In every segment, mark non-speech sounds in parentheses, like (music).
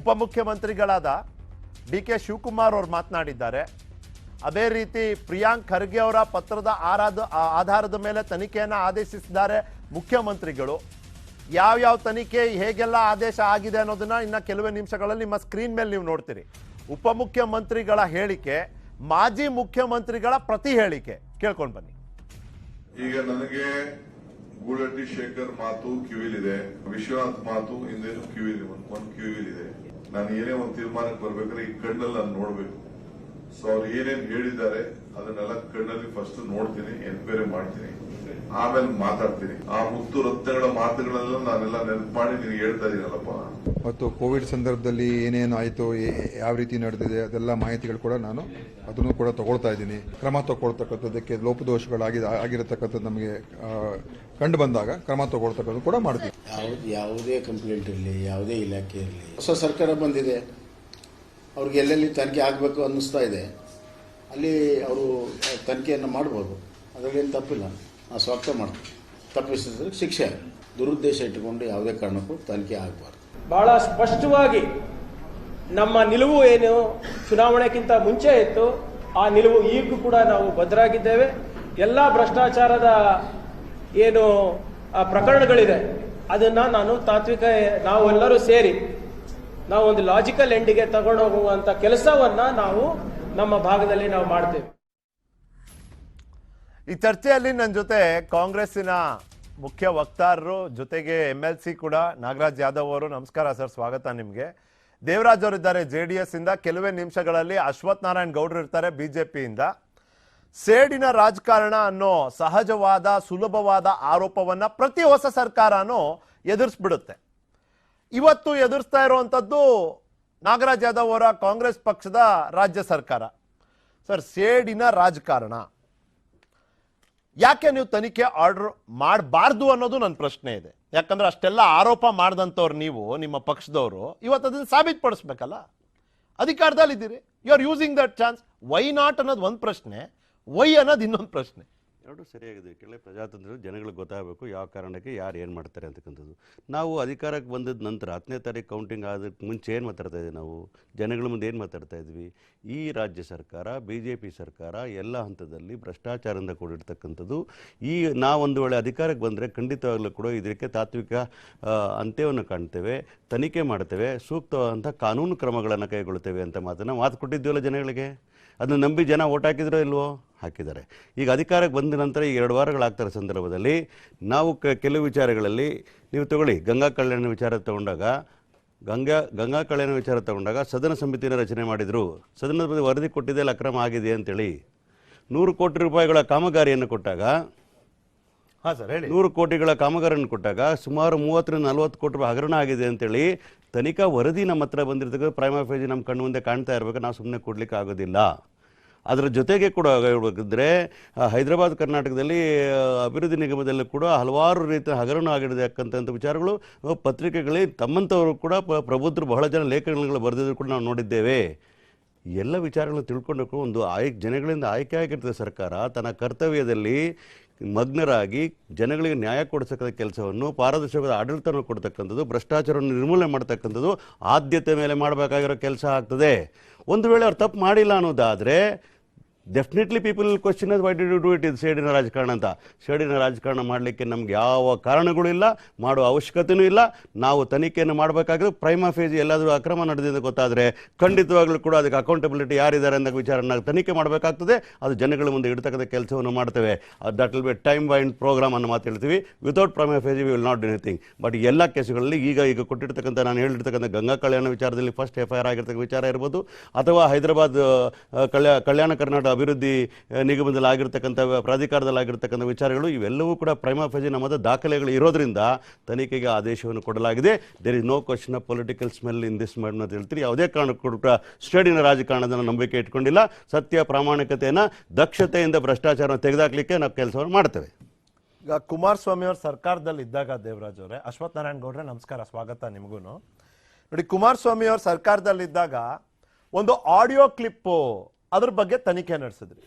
ಉಪಮುಖ್ಯಮಂತ್ರಿಗಳಾದ D K Shivakumar ಅವರು ಮಾತನಾಡಿದ್ದಾರೆ. ಅದೇ ರೀತಿ ಪ್ರಿಯಾಂಕ್ ಖರ್ಗೆ ಅವರ ಪತ್ರದ ಆರಾಧ ಆಧಾರದ ಮೇಲೆ ತನಿಖೆಯನ್ನು ಆದೇಶಿಸಿದ್ದಾರೆ ಮುಖ್ಯಮಂತ್ರಿಗಳು. ಯಾವ್ಯಾವ ತನಿಖೆ, ಹೇಗೆಲ್ಲ ಆದೇಶ ಆಗಿದೆ ಅನ್ನೋದನ್ನ ಇನ್ನು ಕೆಲವೇ ನಿಮಿಷಗಳಲ್ಲಿ ನಿಮ್ಮ ಸ್ಕ್ರೀನ್ ಮೇಲೆ ನೀವು ನೋಡ್ತೀರಿ. ಉಪಮುಖ್ಯಮಂತ್ರಿಗಳ ಹೇಳಿಕೆ, ಮಾಜಿ ಮುಖ್ಯಮಂತ್ರಿಗಳ ಪ್ರತಿ ಹೇಳಿಕೆ. ಕೇಳ್ಕೊಂಡು ಬನ್ನಿ. ಈಗ ನನಗೆ ಗೂಳಟ್ಟಿ ಶೇಖರ್ ಮಾತು ಕಿವಿಲಿದೆ, ವಿಶ್ವನಾಥ್ ಮಾತು ಹಿಂದೇನು ಕಿವಿಲಿ, ಒಂದ್ ಕಿವಿಲಿದೆ. ನಾನು ಏನೇ ಒಂದು ತೀರ್ಮಾನಕ್ಕೆ ಬರ್ಬೇಕಾದ್ರೆ ಈ ಕಣ್ಣಲ್ಲಿ ನಾನು ನೋಡಬೇಕು. ಸೊ ಅವ್ರು ಏನೇನು ಹೇಳಿದ್ದಾರೆ, ಅದನ್ನೆಲ್ಲ ಕಣ್ಣಲ್ಲಿ ಫಸ್ಟ್ ನೋಡ್ತೀನಿ ಎನ್ಕ್ವೈರಿ ಮಾಡ್ತೀನಿ. ಆಮೇಲೆ ಮಾತಾಡ್ತೀನಿ. ಆ ಮುತ್ತು ರತ್ನಗಳ ಮಾತುಗಳೆಲ್ಲ ನಾನೆಲ್ಲ ನೆನಪು ಮಾಡಿ ನೀವು ಹೇಳ್ತಾ ಇದೀನಲ್ಲಪ್ಪ. ಮತ್ತು ಕೋವಿಡ್ ಸಂದರ್ಭದಲ್ಲಿ ಏನೇನು ಆಯಿತು ಯಾವ ರೀತಿ ನಡೆದಿದೆ ಅದೆಲ್ಲ ಮಾಹಿತಿಗಳು ಕೂಡ ನಾನು ಅದನ್ನು ಕೂಡ ತಗೊಳ್ತಾ ಇದ್ದೀನಿ. ಕ್ರಮ ತಗೊಳ್ತಕ್ಕಂಥದ್ದಕ್ಕೆ ಲೋಪದೋಷಗಳಾಗಿ ಆಗಿರತಕ್ಕಂಥದ್ದು ನಮಗೆ ಕಂಡು ಬಂದಾಗ ಕ್ರಮ ತಗೊಳ್ತಕ್ಕಂಥದ್ದು ಕೂಡ ಮಾಡ್ತೀವಿ. ಯಾವ್ದು ಯಾವುದೇ ಕಂಪ್ಲೇಂಟ್ ಇರಲಿ ಯಾವುದೇ ಇಲಾಖೆ ಇರಲಿ ಹೊಸ ಸರ್ಕಾರ ಬಂದಿದೆ. ಅವ್ರಿಗೆ ಎಲ್ಲೆಲ್ಲಿ ತನಿಖೆ ಆಗಬೇಕು ಅನ್ನಿಸ್ತಾ ಇದೆ. ಅಲ್ಲಿ ಅವರು ತನಿಖೆಯನ್ನು ಮಾಡ್ಬೋದು. ಅದರಲ್ಲೇನು ತಪ್ಪಿಲ್ಲ. ಸ್ವಾಗತ ಮಾಡ್ತೀವಿ. ತಪ್ಪಿಸಿದ್ರೆ ಶಿಕ್ಷೆ ದುರುದ್ದೇಶ ಇಟ್ಟುಕೊಂಡು ಯಾವುದೇ ಕಾರಣಕ್ಕೂ ತನಿಖೆ ಆಗಬಾರ್ದು. ಬಹಳ ಸ್ಪಷ್ಟವಾಗಿ ನಮ್ಮ ನಿಲುವು ಏನು? ಚುನಾವಣೆಗಿಂತ ಮುಂಚೆ ಇತ್ತು. ಆ ನಿಲುವು ಈಗೂ ಕೂಡ ನಾವು ಭದ್ರಾಗಿದ್ದೇವೆ. ಎಲ್ಲ ಭ್ರಷ್ಟಾಚಾರದ ಏನು, ಆ ಪ್ರಕರಣಗಳಿದೆ. ಅದನ್ನ ನಾನು ತಾತ್ವಿಕ ನಾವೆಲ್ಲರೂ ಸೇರಿ ನಾವು ಒಂದು ಲಾಜಿಕಲ್ ಎಂಡಿಗೆ ತಗೊಂಡು ಹೋಗುವಂತ ಕೆಲಸವನ್ನ ನಾವು ನಮ್ಮ ಭಾಗದಲ್ಲಿ ನಾವು ಮಾಡ್ತೇವೆ. ಈ ಚರ್ಚೆಯಲ್ಲಿ ನನ್ನ ಜೊತೆ ಕಾಂಗ್ರೆಸ್ಸಿನ ಮುಖ್ಯ ವಕ್ತಾರರು, ಜೊತೆಗೆ ಎಂ ಎಲ್ ಸಿ ಕೂಡ, ನಾಗರಾಜ್ ಯಾದವ್ ಅವರು, ನಮಸ್ಕಾರ ಸರ್, ಸ್ವಾಗತ ನಿಮಗೆ. ದೇವರಾಜ್ ಅವರು ಇದ್ದಾರೆ ಜೆ ಡಿ ಎಸ್ ಇಂದ. ಕೆಲವೇ ನಿಮಿಷಗಳಲ್ಲಿ ಅಶ್ವಥ್ ನಾರಾಯಣ್ ಗೌಡ್ರು ಇರ್ತಾರೆ ಬಿ ಜೆ ಪಿಯಿಂದ ಸೇಡಿನ ರಾಜಕಾರಣ ಅನ್ನೋ ಸಹಜವಾದ, ಸುಲಭವಾದ ಆರೋಪವನ್ನ ಪ್ರತಿ ಹೊಸ ಸರ್ಕಾರನೂ ಎದುರಿಸ್ಬಿಡುತ್ತೆ. ಇವತ್ತು ಎದುರಿಸ್ತಾ ಇರುವಂಥದ್ದು ನಾಗರಾಜ್ ಯಾದವ್ ಅವರ ಕಾಂಗ್ರೆಸ್ ಪಕ್ಷದ ರಾಜ್ಯ ಸರ್ಕಾರ. ಸರ್, ಸೇಡಿನ ರಾಜಕಾರಣ. ಯಾಕೆ ನೀವು ತನಿಖೆ ಆರ್ಡರ್ ಮಾಡಬಾರ್ದು ಅನ್ನೋದು ನನ್ನ ಪ್ರಶ್ನೆ ಇದೆ. ಯಾಕಂದ್ರೆ ಅಷ್ಟೆಲ್ಲ ಆರೋಪ ಮಾಡ್ದಂಥವ್ರು ನೀವು, ನಿಮ್ಮ ಪಕ್ಷದವರು, ಇವತ್ತು ಅದನ್ನು ಸಾಬೀತುಪಡಿಸ್ಬೇಕಲ್ಲ? ಅಧಿಕಾರದಲ್ಲಿದ್ದೀರಿ. You are using that chance why not ಅನ್ನೋದು ಒಂದು ಪ್ರಶ್ನೆ ವೈ ಅನ್ನೋದು ಇನ್ನೊಂದು ಪ್ರಶ್ನೆ. ಎರಡು ಸರಿಯಾಗಿದೆ. ಕೆಳಗೆ ಪ್ರಜಾತಂತ್ರ ಜನಗಳಿಗೆ ಗೊತ್ತಾಗಬೇಕು ಯಾವ ಕಾರಣಕ್ಕೆ ಯಾರು ಏನು ಮಾಡ್ತಾರೆ ಅಂತಕ್ಕಂಥದ್ದು. ನಾವು ಅಧಿಕಾರಕ್ಕೆ ಬಂದಿದ್ದ ನಂತರ ಹತ್ತನೇ ತಾರೀಕು ಕೌಂಟಿಂಗ್ ಆದಕ್ಕೆ ಮುಂಚೆ ಏನು ಮಾತಾಡ್ತಾ ಇದ್ದೀವಿ ನಾವು? ಜನಗಳ ಮುಂದೆ ಏನು ಮಾತಾಡ್ತಾ ಇದ್ವಿ? ಈ ರಾಜ್ಯ ಸರ್ಕಾರ ಬಿ ಜೆ ಪಿ ಸರ್ಕಾರ ಎಲ್ಲ ಹಂತದಲ್ಲಿ ಭ್ರಷ್ಟಾಚಾರದಿಂದ ಕೂಡಿರ್ತಕ್ಕಂಥದ್ದು. ಈ ನಾವೊಂದು ವೇಳೆ ಅಧಿಕಾರಕ್ಕೆ ಬಂದರೆ ಖಂಡಿತವಾಗಲೂ ಕೂಡ ಇದಕ್ಕೆ ತಾತ್ವಿಕ ಅಂತ್ಯವನ್ನು ಕಾಣ್ತೇವೆ, ತನಿಖೆ ಮಾಡ್ತೇವೆ ಸೂಕ್ತವಾದಂಥ ಕಾನೂನು ಕ್ರಮಗಳನ್ನು ಕೈಗೊಳ್ತೇವೆ ಅಂತ ಮಾತನ್ನು ಮಾತು ಕೊಟ್ಟಿದ್ದೀವಲ್ಲ ಜನಗಳಿಗೆ. ಅದನ್ನ ನಂಬಿ ಜನ ಓಟ್ ಹಾಕಿದ್ರೋ ಇಲ್ವೋ? ಹಾಕಿದ್ದಾರೆ. ಈಗ ಅಧಿಕಾರಕ್ಕೆ ಬಂದ ನಂತರ ಈ ಎರಡು ವಾರಗಳಾಗ್ತಾರೆ ಸಂದರ್ಭದಲ್ಲಿ. ನಾವು ಕ ಕೆಲವು ವಿಚಾರಗಳಲ್ಲಿ ನೀವು ತಗೊಳ್ಳಿ. ಗಂಗಾ ಕಲ್ಯಾಣ ವಿಚಾರ ತಗೊಂಡಾಗ ಗಂಗಾ ಗಂಗಾ ಕಲ್ಯಾಣ ವಿಚಾರ ತಗೊಂಡಾಗ ಸದನ ಸಮಿತಿನ ರಚನೆ ಮಾಡಿದರು. ಸದನದ ಬಗ್ಗೆ ವರದಿ ಕೊಟ್ಟಿದೆ ಅಲ್ಲಿ ಅಕ್ರಮ ಆಗಿದೆ ಅಂತೇಳಿ. ನೂರು ಕೋಟಿ ರೂಪಾಯಿಗಳ ಕಾಮಗಾರಿಯನ್ನು ಕೊಟ್ಟಾಗ ಹಾಂ ಸರ್ ಹೇಳಿ. ನೂರು ಕೋಟಿಗಳ ಕಾಮಗಾರಿಯನ್ನು ಕೊಟ್ಟಾಗ ಸುಮಾರು ಮೂವತ್ತರಿಂದ ನಲವತ್ತು ಕೋಟಿ ರೂಪಾಯಿ ಹಗರಣ ಆಗಿದೆ ಅಂತೇಳಿ ತನಿಖಾ ವರದಿ ನಮ್ಮ ಹತ್ರ ಬಂದಿರ್ತಕ್ಕಂಥ ಪ್ರೈಮ್ ಫೇಜ್ ನಮ್ಮ ಕಣ್ಣು ಮುಂದೆ ಕಾಣ್ತಾ ಇರಬೇಕು. ನಾವು ಸುಮ್ಮನೆ ಕೊಡ್ಲಿಕ್ಕೆ ಆಗೋದಿಲ್ಲ. ಅದರ ಜೊತೆಗೆ ಕೂಡ ಹೇಳಬೇಕಿದ್ರೆ ಹೈದರಾಬಾದ್ ಕರ್ನಾಟಕದಲ್ಲಿ ಅಭಿವೃದ್ಧಿ ನಿಗಮದಲ್ಲಿ ಕೂಡ ಹಲವಾರು ರೀತಿಯ ಹಗರಣ ಆಗಿರ್ತಕ್ಕಂಥ ವಿಚಾರಗಳು ಪತ್ರಿಕೆಗಳಲ್ಲಿ ತಮ್ಮಂಥವರು ಕೂಡ ಪ್ರಬುದ್ಧರು ಬಹಳ ಜನ ಲೇಖನಗಳು ಬರೆದಿದ್ರು ಕೂಡ ನಾವು ನೋಡಿದ್ದೇವೆ. ಎಲ್ಲ ವಿಚಾರಗಳನ್ನು ತಿಳ್ಕೊಂಡು ಒಂದು ಆಯ್ಕೆ ಜನಗಳಿಂದ ಆಯ್ಕೆ ಆಗಿರ್ತದೆ ಸರ್ಕಾರ. ತನ್ನ ಕರ್ತವ್ಯದಲ್ಲಿ ಮಗ್ನರಾಗಿ ಜನಗಳಿಗೆ ನ್ಯಾಯ ಕೊಡಿಸತಕ್ಕ ಕೆಲಸವನ್ನು ಪಾರದರ್ಶಕದ ಆಡಳಿತವನ್ನು ಕೊಡ್ತಕ್ಕಂಥದ್ದು, ಭ್ರಷ್ಟಾಚಾರವನ್ನು ನಿರ್ಮೂಲನೆ ಮಾಡ್ತಕ್ಕಂಥದ್ದು ಆದ್ಯತೆ ಮೇಲೆ ಮಾಡಬೇಕಾಗಿರೋ ಕೆಲಸ ಆಗ್ತದೆ. ಒಂದು ವೇಳೆ ಅವ್ರು ತಪ್ಪು ಮಾಡಿಲ್ಲ ಅನ್ನೋದಾದರೆ definitely people question why did you do it ಇದು ಸೇಡಿನ ರಾಜಕಾರಣ ಅಂತ ಸೇಡಿನ ರಾಜಕಾರಣ ಮಾಡಲಿಕ್ಕೆ ನಮ್ಗೆ ಯಾವ ಕಾರಣಗಳು ಇಲ್ಲ ಮಾಡುವ ಅವಶ್ಯಕತೆಯೂ ಇಲ್ಲ ನಾವು ತನಿಖೆಯನ್ನು ಮಾಡಬೇಕಾದ್ರೆ ಪ್ರೈಮ ಫೇಜ್ ಎಲ್ಲಾದರೂ ಅಕ್ರಮ ನಡೆದಿದೆ ಗೊತ್ತಾದರೆ ಖಂಡಿತವಾಗ್ಲೂ ಕೂಡ ಅದಕ್ಕೆ ಅಕೌಂಟಬಿಲಿಟಿ ಯಾರಿದ್ದಾರೆ ಅನ್ನೋ ವಿಚಾರನ ತನಿಖೆ ಮಾಡಬೇಕಾಗ್ತದೆ ಅದು ಜನಗಳ ಮುಂದೆ ಇಡ್ತಕ್ಕಂಥ ಕೆಲಸವನ್ನು ಮಾಡ್ತೇವೆ. That will be time bound programme ಅನ್ನು ಮಾತು ಹೇಳ್ತೀವಿ. Without prima facie we will not do anything but ಎಲ್ಲ ಕೇಸುಗಳಲ್ಲಿ ಈಗ ಈಗ ಕೊಟ್ಟಿರ್ತಕ್ಕಂಥ, ನಾನು ಹೇಳಿರ್ತಕ್ಕಂಥ ಗಂಗಾ ಕಲ್ಯಾಣ ವಿಚಾರದಲ್ಲಿ ಫಸ್ಟ್ ಎಫ್ ಐ ಆರ್ ಆಗಿರ್ತಕ್ಕ ವಿಚಾರ ಇರ್ಬೋದು. ಅಥವಾ ಹೈದರಾಬಾದ್ ಕಲ್ಯಾ, ಕಲ್ಯಾಣ ಕರ್ನಾಟಕ ಅಭಿವೃದ್ಧಿ ನಿಗಮದಲ್ಲಿ ಆಗಿರ್ತಕ್ಕಂಥ ಪ್ರಾಧಿಕಾರದಲ್ಲಿ ಆಗಿರ್ತಕ್ಕಂಥ ವಿಚಾರಗಳು ಇವೆಲ್ಲವೂ ಕೂಡ ಪ್ರೈಮ ಫಜಿ ನಮ್ಮದ ದಾಖಲೆಗಳು ಇರೋದ್ರಿಂದ ತನಿಖೆಗೆ ಆದೇಶವನ್ನು ಕೊಡಲಾಗಿದೆ. There is no question of political smell in this ma'am ಅಂತ ಹೇಳ್ತೀರಿ. ಯಾವುದೇ ಕಾರಣಕ್ಕೂ ಕೂಡ ಸ್ಟೇಡಿನ ರಾಜಕಾರಣದ ನಂಬಿಕೆ ಇಟ್ಕೊಂಡಿಲ್ಲ. ಸತ್ಯ, ಪ್ರಾಮಾಣಿಕತೆಯನ್ನು ದಕ್ಷತೆಯಿಂದ ಭ್ರಷ್ಟಾಚಾರವನ್ನು ತೆಗೆದಾಕಲಿಕ್ಕೆ ನಾವು ಕೆಲಸವನ್ನು ಮಾಡ್ತೇವೆ. ಈಗ ಕುಮಾರಸ್ವಾಮಿ ಅವರು ಸರ್ಕಾರದಲ್ಲಿ ಇದ್ದಾಗ ದೇವರಾಜ್ ಅವರೇ ಅಶ್ವಥ್ ನಾರಾಯಣ್ ಗೌಡ್ರೆ, ನಮಸ್ಕಾರ, ಸ್ವಾಗತ ನಿಮಗೂ ನೋಡಿ ಕುಮಾರಸ್ವಾಮಿ ಅವರು ಸರ್ಕಾರದಲ್ಲಿದ್ದಾಗ ಒಂದು ಆಡಿಯೋ ಕ್ಲಿಪ್ ಅದ್ರ ಬಗ್ಗೆ ತನಿಖೆ ನಡೆಸಿದ್ರಿ.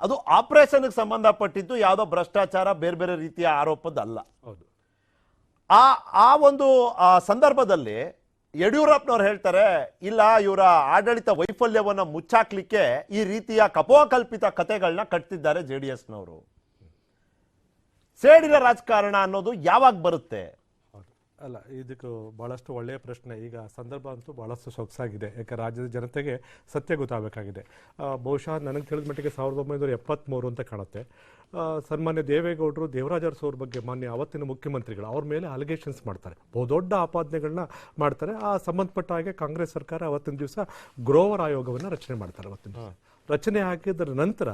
ಅದು ಆಪರೇಷನ್ಗೆ ಸಂಬಂಧಪಟ್ಟಿದ್ದು ಯಾವುದೋ ಭ್ರಷ್ಟಾಚಾರ ಬೇರೆ ಬೇರೆ ರೀತಿಯ ಆರೋಪದಲ್ಲ. ಆ ಆ ಒಂದು ಸಂದರ್ಭದಲ್ಲಿ ಯಡಿಯೂರಪ್ಪನವ್ರು ಹೇಳ್ತಾರೆ ಇಲ್ಲ ಇವರ ಆಡಳಿತ ವೈಫಲ್ಯವನ್ನು ಮುಚ್ಚಾಕ್ಲಿಕ್ಕೆ ಈ ರೀತಿಯ ಕಪೋಕಲ್ಪಿತ ಕತೆಗಳನ್ನ ಕಟ್ತಿದ್ದಾರೆ ಜೆ ಡಿ ಎಸ್ನವರು. ಸೇಡಿನ ರಾಜಕಾರಣ ಅನ್ನೋದು ಯಾವಾಗ ಬರುತ್ತೆ. ಅಲ್ಲ ಇದಕ್ಕೆ ಬಹಳಷ್ಟು ಒಳ್ಳೆಯ ಪ್ರಶ್ನೆ. ಈಗ ಸಂದರ್ಭ ಅಂತೂ ಬಹಳಷ್ಟು ಸೊಗಸಾಗಿದೆ. ಯಾಕೆ ರಾಜ್ಯದ ಜನತೆಗೆ ಸತ್ಯ ಗೊತ್ತಾಗಬೇಕಾಗಿದೆ. ಬಹುಶಃ ನನಗೆ ತಿಳಿದ ಮಟ್ಟಿಗೆ ಸಾವಿರದ ಒಂಬೈನೂರ ಎಪ್ಪತ್ತ್ಮೂರು ಅಂತ ಕಾಣುತ್ತೆ. ಸನ್ಮಾನ್ಯ ದೇವೇಗೌಡರು ದೇವರಾಜ ಅರಸು ಅವ್ರ ಬಗ್ಗೆ ಮಾನ್ಯ ಅವತ್ತಿನ ಮುಖ್ಯಮಂತ್ರಿಗಳು ಅವ್ರ ಮೇಲೆ ಅಲಿಗೇಷನ್ಸ್ ಮಾಡ್ತಾರೆ. ಬಹುದೊಡ್ಡ ಆಪಾದನೆಗಳನ್ನ ಮಾಡ್ತಾರೆ. ಆ ಸಂಬಂಧಪಟ್ಟ ಹಾಗೆ ಕಾಂಗ್ರೆಸ್ ಸರ್ಕಾರ ಅವತ್ತಿನ ದಿವಸ ಗ್ರೋವರ್ ಆಯೋಗವನ್ನು ರಚನೆ ಮಾಡ್ತಾರೆ ಅವತ್ತಿನ ರಚನೆ ಆಗಿದ್ದರ ನಂತರ